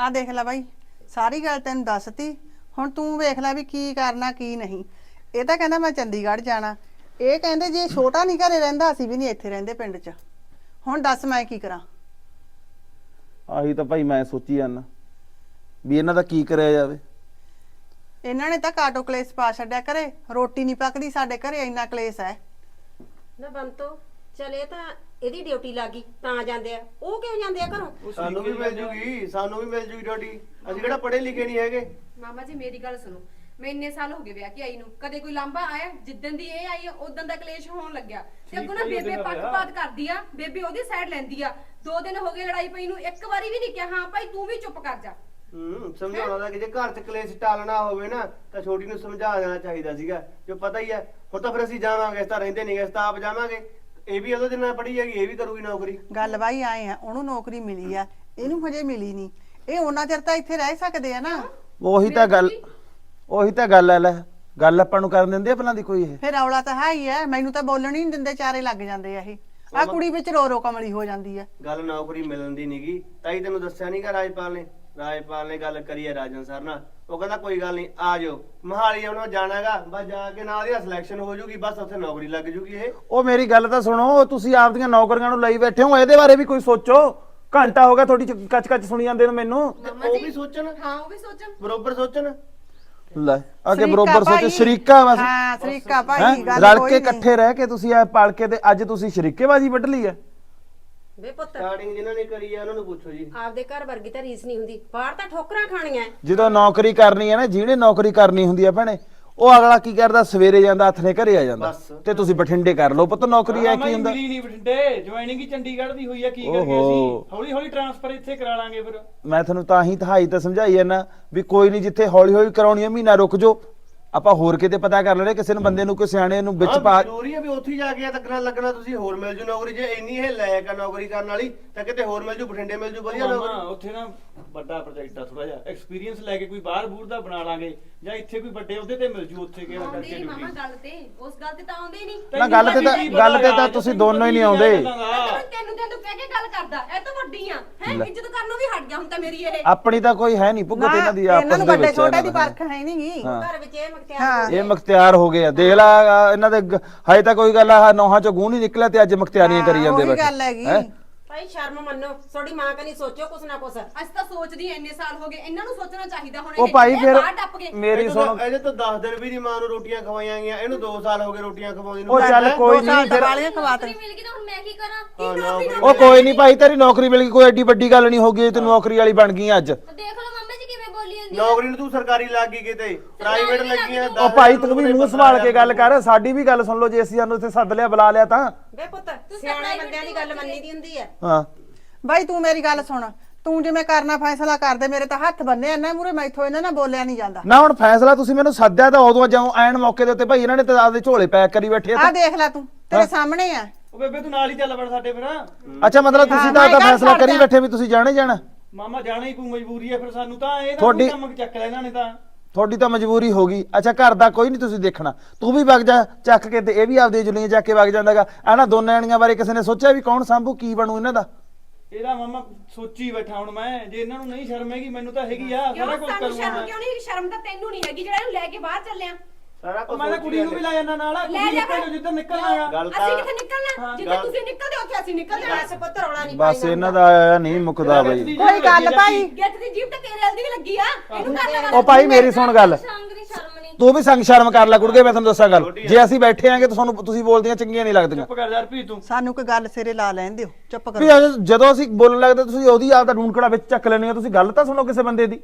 ਆ ਦੇਖ ਲੈ ਬਾਈ ਸਾਰੀ ਗੱਲ ਤੈਨੂੰ ਦੱਸਤੀ। ਹੁਣ ਤੂੰ ਵੇਖ ਲੈ ਵੀ ਕੀ ਕਰਨਾ ਕੀ ਨਹੀਂ। ਇਹ ਤਾਂ ਕਹਿੰਦਾ ਮੈਂ ਚੰਡੀਗੜ੍ਹ ਜਾਣਾ। ਇਹ ਕਹਿੰਦੇ ਜੇ ਛੋਟਾ ਨਹੀਂ ਘਰੇ ਰਹਿੰਦਾ ਅਸੀਂ ਵੀ ਨਹੀਂ ਇੱਥੇ ਰਹਿੰਦੇ ਪਿੰਡ 'ਚ। ਹੁਣ ਦੱਸ ਮੈਂ ਕੀ ਕਰਾਂ? ਆਹੀ ਤਾਂ ਭਾਈ ਮੈਂ ਸੋਚੀ ਜਾਂਦਾ ਵੀ ਇਹਨਾਂ ਦਾ ਕੀ ਕਰਿਆ ਜਾਵੇ। ਇਹਨਾਂ ਨੇ ਤਾਂ ਕਾਟੋ ਕਲੇਸ ਪਾ ਛੱਡਿਆ ਘਰੇ। ਰੋਟੀ ਨਹੀਂ ਪੱਕਦੀ ਸਾਡੇ ਘਰੇ ਇੰਨਾ ਕਲੇਸ ਹੈ। ਨਾ ਬੰਤੋ ਚਲ ਤਾਂ ਇਹਦੀ ਡਿਊਟੀ ਲੱਗੀ ਤਾਂ ਜਾਂਦੇ ਆ। ਉਹ ਕਿਉਂ ਜਾਂਦੇ ਆ ਘਰੋਂ? ਸਾਨੂੰ ਵੀ ਮਿਲ ਜੂਗੀ ਸਾਨੂੰ ਵੀ ਮਿਲ ਜੂਗੀ ਡਿਊਟੀ। ਅਸੀਂ ਕਿਹੜਾ ਪੜ੍ਹੇ ਲਿਖੇ ਨਹੀਂ ਹੈਗੇ। ਮਾਮਾ ਜੀ ਮੇਰੀ ਗੱਲ ਸੁਣੋ। ਮੈਂ ਇੰਨੇ ਸਾਲ ਹੋ ਗਏ ਵਿਆਹ ਕੇ ਆਈ ਨੂੰ। ਕਦੇ ਕੋਈ ਲਾਂਬਾ ਆਇਆ? ਜਿੱਦਣ ਦੀ ਇਹ ਆਈ ਉਦੋਂ ਦਾ ਕਲੇਸ਼ ਹੋਣ ਲੱਗਿਆ। ਤੇ ਅੱਗੋਂ ਨਾ ਬੇਬੇ ਪੱਖਪਾਤ ਕਰਦੀ ਆ। ਬੇਬੇ ਉਹਦੀ ਸਾਈਡ ਲੈਂਦੀ ਆ। ਦੋ ਦਿਨ ਹੋ ਗਏ ਲੜਾਈ ਪਈ ਨੂੰ। ਇੱਕ ਵਾਰੀ ਵੀ ਨਹੀਂ ਕਿਹਾ ਹਾਂ ਭਾਈ ਤੂੰ ਵੀ ਚੁੱਪ ਕਰ ਜਾ। ਹੂੰ ਸਮਝਾਉਣਾ ਦਾ ਕਿ ਜੇ ਘਰ 'ਚ ਕਲੇਸ਼ ਟਾਲਣਾ ਹੋਵੇ ਨਾ ਤਾਂ ਛੋਟੀ ਨੂੰ ਸਮਝਾ ਦੇਣਾ ਚਾਹੀਦਾ ਸੀਗਾ। ਜੋ ਪਤਾ ਹੀ ਹੈ ਹੁਣ ਤਾਂ ਫਿਰ ਅਸੀਂ ਜਾਵਾਂਗੇ ਇਸ ਤਾਂ ਰਹਿੰਦੇ ਨਹੀਂ ਇਸ ਤਾਂ ਆਪ ਜਾਵਾਂਗੇ। ਇਹ ਵੀ ਉਹਦੇ ਦਿਨ ਨਾਲ ਪੜ੍ਹੀ ਹੈਗੀ ਇਹ ਵੀ ਕਰੂਗੀ ਨੌਕਰੀ। ਗੱਲ ਬਾਈ ਆਏ ਆ ਉਹਨੂੰ ਨੌਕਰੀ ਮਿਲੀ ਆ ਇਹਨੂੰ ਹਜੇ ਮਿਲੀ ਨਹੀਂ। ਇਹ ਉਹਨਾਂ ਚਿਰ ਤਾਂ ਇੱਥੇ ਰਹਿ ਸਕਦੇ ਆ ਨਾ। ਉਹੀ ਤਾਂ ਗੱਲ ਉਹੀ ਤਾਂ ਗੱਲ ਹੈ ਲੈ ਗੱਲ ਆਪਾਂ ਨੂੰ ਕਰਨ ਦਿੰਦੇ ਆ ਪਹਿਲਾਂ ਦੀ ਕੋਈ ਇਹ। ਫਿਰ ਔਲਾ ਤਾਂ ਹੈ ਹੀ ਹੈ ਮੈਨੂੰ ਤਾਂ ਬੋਲਣ ਹੀ ਨਹੀਂ ਦਿੰਦੇ ਚਾਰੇ ਲੱਗ ਜਾਂਦੇ ਆ ਇਹ। ਆ ਕੁੜੀ ਵਿੱਚ ਰੋ ਰੋ ਕਮਲੀ ਹੋ ਜਾਂਦੀ ਹੈ ਗੱਲ ਨੌਕਰੀ ਮਿਲਣ ਦੀ ਨਹੀਂਗੀ ਤਾਈ ਤੈਨੂੰ ਦੱਸਿਆ ਨਹੀਂਗਾ ਰਾਜਪਾਲ ਨੇ। ਰਾਜਪਾਲ ਨੇ ਗੱਲ ਕਰੀ ਹੈ ਰਾਜਨ ਸਰ ਨਾਲ। ਉਹ ਕਹਿੰਦਾ ਕੋਈ ਗੱਲ ਨਹੀਂ ਆ ਜਾਓ। ਮਹਾਲੀ ਉਹਨਾਂ ਜਾਣਾਗਾ ਬਸ ਜਾ ਕੇ ਨਾਲ ਦੀ ਸਿਲੈਕਸ਼ਨ ਹੋ ਜੂਗੀ ਬਸ ਉੱਥੇ ਨੌਕਰੀ ਲੱਗ ਜੂਗੀ ਇਹ। ਉਹ ਮੇਰੀ ਗੱਲ ਤਾਂ ਸੁਣੋ ਤੁਸੀਂ ਆਪਦੀਆਂ ਨੌਕਰੀਆਂ ਨੂੰ ਲਈ ਬੈਠੇ ਹੋ ਇਹਦੇ ਬਾਰੇ ਵੀ ਕੋਈ ਸੋਚੋ। ਘੰਟਾ ਹੋ ਗਿਆ ਤੁਹਾਡੀ ਕੱਚ ਕੱਚ ਸੁਣੀ ਜਾਂਦੇ ਨੂੰ ਮੈਨੂੰ। ਉਹ ਵੀ ਸੋਚਣ? ਹਾਂ ਉਹ ਵੀ ਸੋਚਣ। ਬਰੋਬਰ ਸੋਚਣ? ਲੈ ਅੱਗੇ ਸ਼ਰੀਕਾ ਬਰੋਬਰ ਸੋਚੋ ਭਾਈ। ਸ਼ਰੀਕਾ ਬਸ ਹਾਂ ਸ਼ਰੀਕਾ ਹੈਂ? ਭਾਈ ਗੱਲ ਰਲ ਕੋਈ ਕੇ ਨਹੀਂ। ਇਕੱਠੇ ਰਹਿ ਕੇ ਤੁਸੀਂ ਐ ਪਾਲ ਕੇ ਤੇ ਅੱਜ ਤੁਸੀਂ ਸ਼ਰੀਕੇਬਾਜੀ ਵੱਢ ਲਈ ਹੈ। ਵੇ ਪੁੱਤ। ਸਟਾਰਟਿੰਗ ਜਿਨ੍ਹਾਂ ਨੇ ਕਰੀ ਹੈ ਉਹਨਾਂ ਨੂੰ ਪੁੱਛੋ ਜੀ। ਆਪਦੇ ਘਰ ਵਰਗੀ ਤਾਂ ਰੀਸ ਨਹੀਂ ਹੁੰਦੀ। ਬਾਹਰ ਤਾਂ ਠੋਕਰਾਂ ਖਾਣੀਆਂ ਐ। ਜਦੋਂ ਨੌਕਰੀ ਕਰਨੀ ਹੈ ਨਾ ਜਿਹਨੇ ਨੌਕਰੀ ਕਰਨੀ ਹੁੰਦੀ ਹੈ ਭੈਣੇ ਉਹ ਅਗਲਾ ਕੀ ਕਰਦਾ? ਸਵੇਰੇ ਜਾਂਦਾ ਹੱਥ ਨੇ ਘਰੇ ਆ ਜਾਂਦਾ। ਬਸ। ਤੇ ਤੁਸੀਂ ਬਠਿੰਡੇ ਕਰ ਲਓ ਪੁੱਤ ਨੌਕਰੀ ਐ ਕੀ ਹੁੰਦਾ? ਮਿਲੀ ਨਹੀਂ ਬਠਿੰਡੇ ਜੁਆਇਨਿੰਗ ਹੀ ਚੰਡੀਗੜ੍ਹ ਦੀ ਹੋਈ ਆ ਕੀ ਕਰੀਏ ਓਹੋ। ਅਸੀਂ ਹੌਲੀ ਹੌਲੀ ਟ੍ਰਾਂਸਫਰ ਇੱਥੇ ਕਰਾ ਲਾਂਗੇ ਫਿਰ। ਮੈਂ ਤੁਹਾਨੂੰ ਤਾਂ ਹੀ ਤਹਾਈ ਤਾਂ ਸਮਝਾਈ ਜਾਂਦਾ ਵੀ ਕੋਈ ਨਹੀਂ ਜਿੱਥੇ ਹੌਲੀ ਹੌਲੀ ਕਰਾਉਣੀ ਹੈ ਮਹੀਨਾ ਰੁਕ ਜਾਓ। ਆਪਾਂ ਹੋਰ ਕਿਤੇ ਪਤਾ ਕਰ ਲੈਣੇ ਕਿਸੇ ਨੂੰ ਬੰਦੇ ਨੂੰ ਕੋਈ ਸਿਆਣੇ ਨੂੰ ਵਿੱਚ ਹਾਂ, ਪਾ ਜ਼ਰੂਰੀ ਹੈ ਵੀ ਉੱਥੇ ਹੀ ਜਾ ਕੇ ਲੱਗਣਾ ਲੱਗਣਾ ਤੁਸੀਂ ਹੋਰ ਮਿਲ ਜੂ ਨੌਕਰੀ ਜੇ ਇੰਨੀ ਇਹ ਲਾਇਕ ਆ ਨੌਕਰੀ ਕਰਨ ਵਾਲੀ ਤਾਂ ਕਿਤੇ ਹੋਰ ਮਿਲ ਜੂ ਬਠਿੰਡੇ ਮਿਲ ਜੂ ਵਧੀਆ ਨੌਕਰੀ। ਉੱਥੇ ਨਾ ਵੱਡਾ ਪ੍ਰੋਜੈਕਟ ਆ ਥੋੜਾ ਜਿਹਾ ਐਕਸਪੀਰੀਅੰਸ ਲੈ ਕੇ ਕੋਈ ਬਾਹਰ ਬੂਰ ਦਾ ਬਣਾ ਲਾਂਗੇ ਜਾਂ ਇੱਥੇ ਕੋਈ ਵੱਡੇ ਉਹਦੇ ਤੇ ਮਿਲ ਜੂ ਉੱਥੇ ਆਉਂਦੇ ਕਰਕੇ ਨਹੀਂ ਮਾਮਾ ਗੱਲ ਤੇ ਉਸ ਗੱਲ ਤੇ ਤਾਂ ਆਉਂਦੇ ਹੀ ਨਹੀਂ ਨਾ ਗੱਲ ਤੇ ਤਾਂ ਗੱਲ ਤੇ ਤਾਂ ਤੁਸੀਂ ਦੋਨੋਂ ਹੀ ਨਹੀਂ ਆਉਂਦੇ। ਤੈਨੂੰ ਤੈਨੂੰ ਕਹਿ ਕੇ ਗੱਲ ਕਰਦਾ ਇਹ ਤਾਂ ਵੱਡੀ ਆ ਹੈ ਇੱਜ਼ਤ ਕਰਨੋਂ ਵੀ ਹਟ ਗਿਆ ਹੁਣ ਤਾਂ ਮੇਰੀ ਇਹ। ਆਪਣੀ ਤਾਂ ਕੋਈ ਹੈ ਨਹੀਂ ਭੁੱਗਤ ਨਾ, ਇਹਨਾਂ ਦੀ ਇਹਨਾਂ ਆਪਸ ਨੂੰ ਦੇ ਵੱਡੇ ਵਿੱਚ ਛੋਟੇ ਦੀ ਇਹਨਾਂ ਦਾ। ਪਰਖ ਹੈ ਨਹੀਂਗੀ ਹਾਂ। ਘਰ ਵਿੱਚ ਇਹ ਇਹ ਮੁਖਤਿਆਰ ਹੋ ਗਏ ਆ। ਦੇਖ ਲਾ ਆਹ ਇਹਨਾਂ ਦੇ ਗ- ਹਜੇ ਤਾਂ ਕੋਈ ਗੱਲ ਆ ਨੌਹਾਂ ਚੋਂ ਗੂੰ ਨਹੀਂ ਨਿਕਲਿਆ ਤੇ ਅੱਜ ਮੁਖਤਿਆਰੀਆਂ ਕਰੀ ਜਾਂਦੇ ਉਹੀ ਬੈਠੇ ਗੱਲ ਹੈਗੀ। ਹੈਂ? ਭਾਈ ਸ਼ਰਮ ਮੰਨੋ। ਤੁਹਾਡੀ ਮਾਂ ਕਨੀ ਸੋਚੋ ਕੁਛ ਨਾ ਕੁਛ। ਅਸੀਂ ਤਾਂ ਸੋਚਦੀ ਐ, ਇੰਨੇ ਸਾਲ ਹੋ ਗਏ ਇਹਨਾਂ ਨੂੰ ਸੋਚਣਾ ਚਾਹੀਦਾ ਹੁਣ ਉਹ ਇਹ- ਭਾਈ ਇਹ ਫਿਰ ਬਾਹਰ ਟੱਪ ਗਏ। ਮੇਰੀ ਇਹਦੇ ਤੋਂ- ਸੁਣੋ। ਇਹਦੇ ਤੋਂ 10 ਦਿਨ ਵੀ ਦੀ ਮਾਂ ਨੂੰ ਰੋਟੀਆਂ ਖਵਾਈਆਂ ਗਈਆਂ ਇਹਨੂੰ 2 ਸਾਲ ਹੋ ਗਏ ਰੋਟੀਆਂ ਖਵਾਉਂਦੀ ਨੂੰ। ਉਹ ਚੱਲ ਹੈਂ? ਕੋਈ ਨਹੀਂ ਫਿਰ ਵਾਲੀਆਂ ਖਵਾਤੇ ਮਿਲ ਗਈ ਤਾਂ ਹੁਣ ਮੈਂ ਕੀ ਕਰਾਂ? ਹਾਂ, ਕੀ ਨੌਕਰੀ ਨੌਕਰੀ ਉਹ ਕੋਈ ਨਹੀਂ ਭਾਈ ਤੇਰੀ ਨੌਕਰੀ ਮਿਲ ਗਈ ਕੋਈ ਐਡੀ ਵੱਡੀ ਗੱਲ ਨਹੀਂ ਹੋ ਗਈ ਤੇ ਨੌਕਰੀ ਵਾਲੀ ਬਣ ਗਈ ਅੱਜ। ਦੇਖ ਲਓ ਜਾਂਦੀ ਨੌਕਰੀ ਨੂੰ ਤੂੰ ਸਰਕਾਰੀ ਲੱਗ ਗਈ ਕਿਤੇ? ਪ੍ਰਾਈਵੇਟ ਲੱਗੀਆਂ ਉਹ ਭਾਈ ਤੂੰ ਵੀ ਮੂੰਹ ਸੰਭਾਲ ਕੇ ਗੱਲ ਕਰ ਸਾਡੀ ਵੀ ਗੱਲ ਸੁਣ ਲਓ ਜੇ ਅਸੀਂ ਸਾਨੂੰ ਇੱਥੇ ਸੱਦ ਲਿਆ ਬੁਲਾ ਲਿਆ ਤਾਂ। ਵੇ ਪੁੱਤ ਸਿਆਣੇ ਬੰਦਿਆਂ ਦੀ ਗੱਲ ਮੰਨੀ ਦੀ ਹੁੰਦੀ ਐ। ਹਾਂ। ਬਾਈ ਤੂੰ ਮੇਰੀ ਗੱਲ ਸੁਣ। ਤੂੰ ਜਿਵੇਂ ਕਰਨਾ ਫੈਸਲਾ ਕਰਦੇ ਮੇਰੇ ਤਾਂ ਹੱਥ ਬੰਨੇ ਇਹਨਾਂ ਮੂਰੇ ਮੈਥੋਂ ਇਹਨਾਂ ਨਾਲ ਬੋਲਿਆ ਨਹੀਂ ਜਾਂਦਾ। ਨਾ ਹੁਣ ਫੈਸਲਾ ਤੁਸੀਂ ਮੈਨੂੰ ਸੱਦਿਆ ਤਾਂ ਉਦੋਂ ਜਾਉ ਐਨ ਮੌਕੇ ਦੇ ਉੱਤੇ ਭਾਈ ਇਹਨਾਂ ਨੇ ਤਾਂ ਆਪਦੇ ਝੋਲੇ ਪੈਕ ਕਰੀ ਬੈਠੇ ਆ ਆਹ ਦੇਖ ਲੈ ਤੂੰ ਤੇਰੇ ਸਾਹਮਣੇ ਆ। ਉਹ ਬੇਬੇ ਤੂੰ ਨਾਲ ਹੀ ਚੱਲ ਵੜ ਸਾਡੇ ਫਿਰ। ਅੱਛਾ ਮਤਲਬ ਤੁਸੀਂ ਹਾਂ, ਤਾਂ ਮੈਂ ਕਿਹਾ ਫੈਸਲਾ ਕਰੀ। ਬੈਠੇ ਵੀ ਤੁਸੀਂ ਜਾਣੇ ਜਾਣਾ। ਮਾਮਾ ਜਾਣਾ ਹੀ ਕੋਈ ਮਜਬੂਰੀ ਹੈ ਫਿਰ ਸਾਨੂੰ ਤਾਂ ਇਹ ਤਾਂ ਤੁਹਾਡੀ- ਕੋਈ ਕੰਮ ਚੱਕ ਇਹਨਾਂ ਨੇ ਤਾਂ। ਤੁਹਾਡੀ ਤਾਂ ਮਜਬੂਰੀ ਹੋ ਗਈ। ਅੱਛਾ ਘਰ ਦਾ ਕੋਈ ਨਹੀਂ ਤੁਸੀਂ ਦੇਖਣਾ। ਤੂੰ ਵੀ ਵਗ ਜਾ ਚੱਕ ਕੇ ਤੇ ਇਹ ਵੀ ਆਪਦੇ ਜੁਲੀਆਂ ਚੱਕ ਕੇ ਵਗ ਜਾਂਦਾਗਾ। ਇਹਨਾਂ ਦੋਨਾਂ ਜਣੀਆਂ ਬਾਰੇ ਕਿਸੇ ਨੇ ਸੋਚਿਆ ਵੀ ਕੌਣ ਸੰਭੂ ਕੀ ਬਣੂ ਇਹਨਾਂ ਦਾ? ਇਹਦਾ ਮਾਮਾ ਸੋਚੀ ਬੈਠਾ ਹੁਣ ਮੈਂ ਜੇ ਇਹਨਾਂ ਨੂੰ ਨਹੀਂ ਸ਼ਰਮ ਹੈਗੀ ਮੈਨੂੰ ਤਾਂ ਹੈਗੀ ਆ ਕਿਉਂ ਸਾਰਾ ਕੁਝ ਸਾਨੂੰ ਕਰੂੰਗਾ ਸ਼ਰਮ ਕਿਉਂ ਨਹੀਂ? ਸ਼ਰਮ ਤਾਂ ਤੈਨੂੰ ਨਹੀਂ ਹੈਗੀ ਜਿਹੜਾ ਇਹਨੂੰ ਲੈ ਕੇ ਬਾਹਰ ਚੱਲਿਆ। ਸਾਰਾ ਕੁਝ ਮੈਂ ਤਾਂ ਕੁੜੀ ਨੂੰ ਵੀ ਲੈ ਜਾਣਾ ਨਾਲ ਲੈ ਕੁੜੀ ਜਾ ਜਿੱਦਾਂ ਨਿਕਲਣਾ ਆ। ਗੱਲ ਤਾਂ ਅਸੀਂ ਕਿੱਥੇ ਨਿਕਲਣਾ? ਹਾਂ, ਜਿੱਥੇ ਗੱਲ- ਤੁਸੀਂ ਨਿਕਲਦੇ ਉੱਥੇ ਅਸੀਂ ਨਿਕਲ ਜਾਣਾ ਐਸੇ ਪੁੱਤ ਰੌਲਾ ਨਹੀਂ ਬਸ ਇਹਨਾਂ ਦਾ ਆਇਆ ਨਹੀਂ ਮੁੱਕਦਾ ਬਈ। ਕੋਈ ਗੱਲ ਭਾਈ। ਗਿੱਟ ਦੀ ਜੀਭ ਤਾਂ ਤੇਰੇ ਵਾਲੀ ਦੀ ਵੀ ਲੱਗੀ ਆ। ਇਹਨੂੰ ਕਰ ਲੈ ਉਹ ਭਾਈ ਮੇਰੀ ਸੁਣ ਗੱਲ। ਸੰਗਰੀ ਸ਼ਰਮ ਨਹੀਂ। ਤੂੰ ਵੀ ਸੰਗ ਸ਼ਰਮ ਕਰ ਲੈ ਕੁੜਗੇ ਮੈਂ ਤੁਹਾਨੂੰ ਦੱਸਾਂ ਗੱਲ। ਜੇ ਅਸੀਂ ਬੈਠੇ ਆਂਗੇ ਤਾਂ ਤੁਹਾਨੂੰ ਤੁਸੀਂ ਬੋਲਦੀਆਂ ਚੰਗੀਆਂ ਨਹੀਂ ਲੱਗਦੀਆਂ। ਚੁੱਪ ਕਰ ਯਾਰ ਵੀ ਤੂੰ। ਸਾਨੂੰ ਕੋਈ ਗੱਲ ਸਿਰੇ ਲਾ ਲੈਣ ਦਿਓ ਚੁੱਪ ਵੀ ਕਰੋ। ਜਦੋਂ ਅਸੀਂ ਬੋਲਣ ਲੱਗਦੇ ਤੁਸੀਂ ਉਹਦੀ ਆਪ ਦਾ ਢੂੰਡਕੜਾ ਵਿੱਚ ਚੱਕ ਲੈਣੀ ਆ ਤੁਸੀਂ ਗੱਲ ਤਾਂ ਸੁਣੋ ਕਿਸੇ ਬੰਦੇ ਦੀ।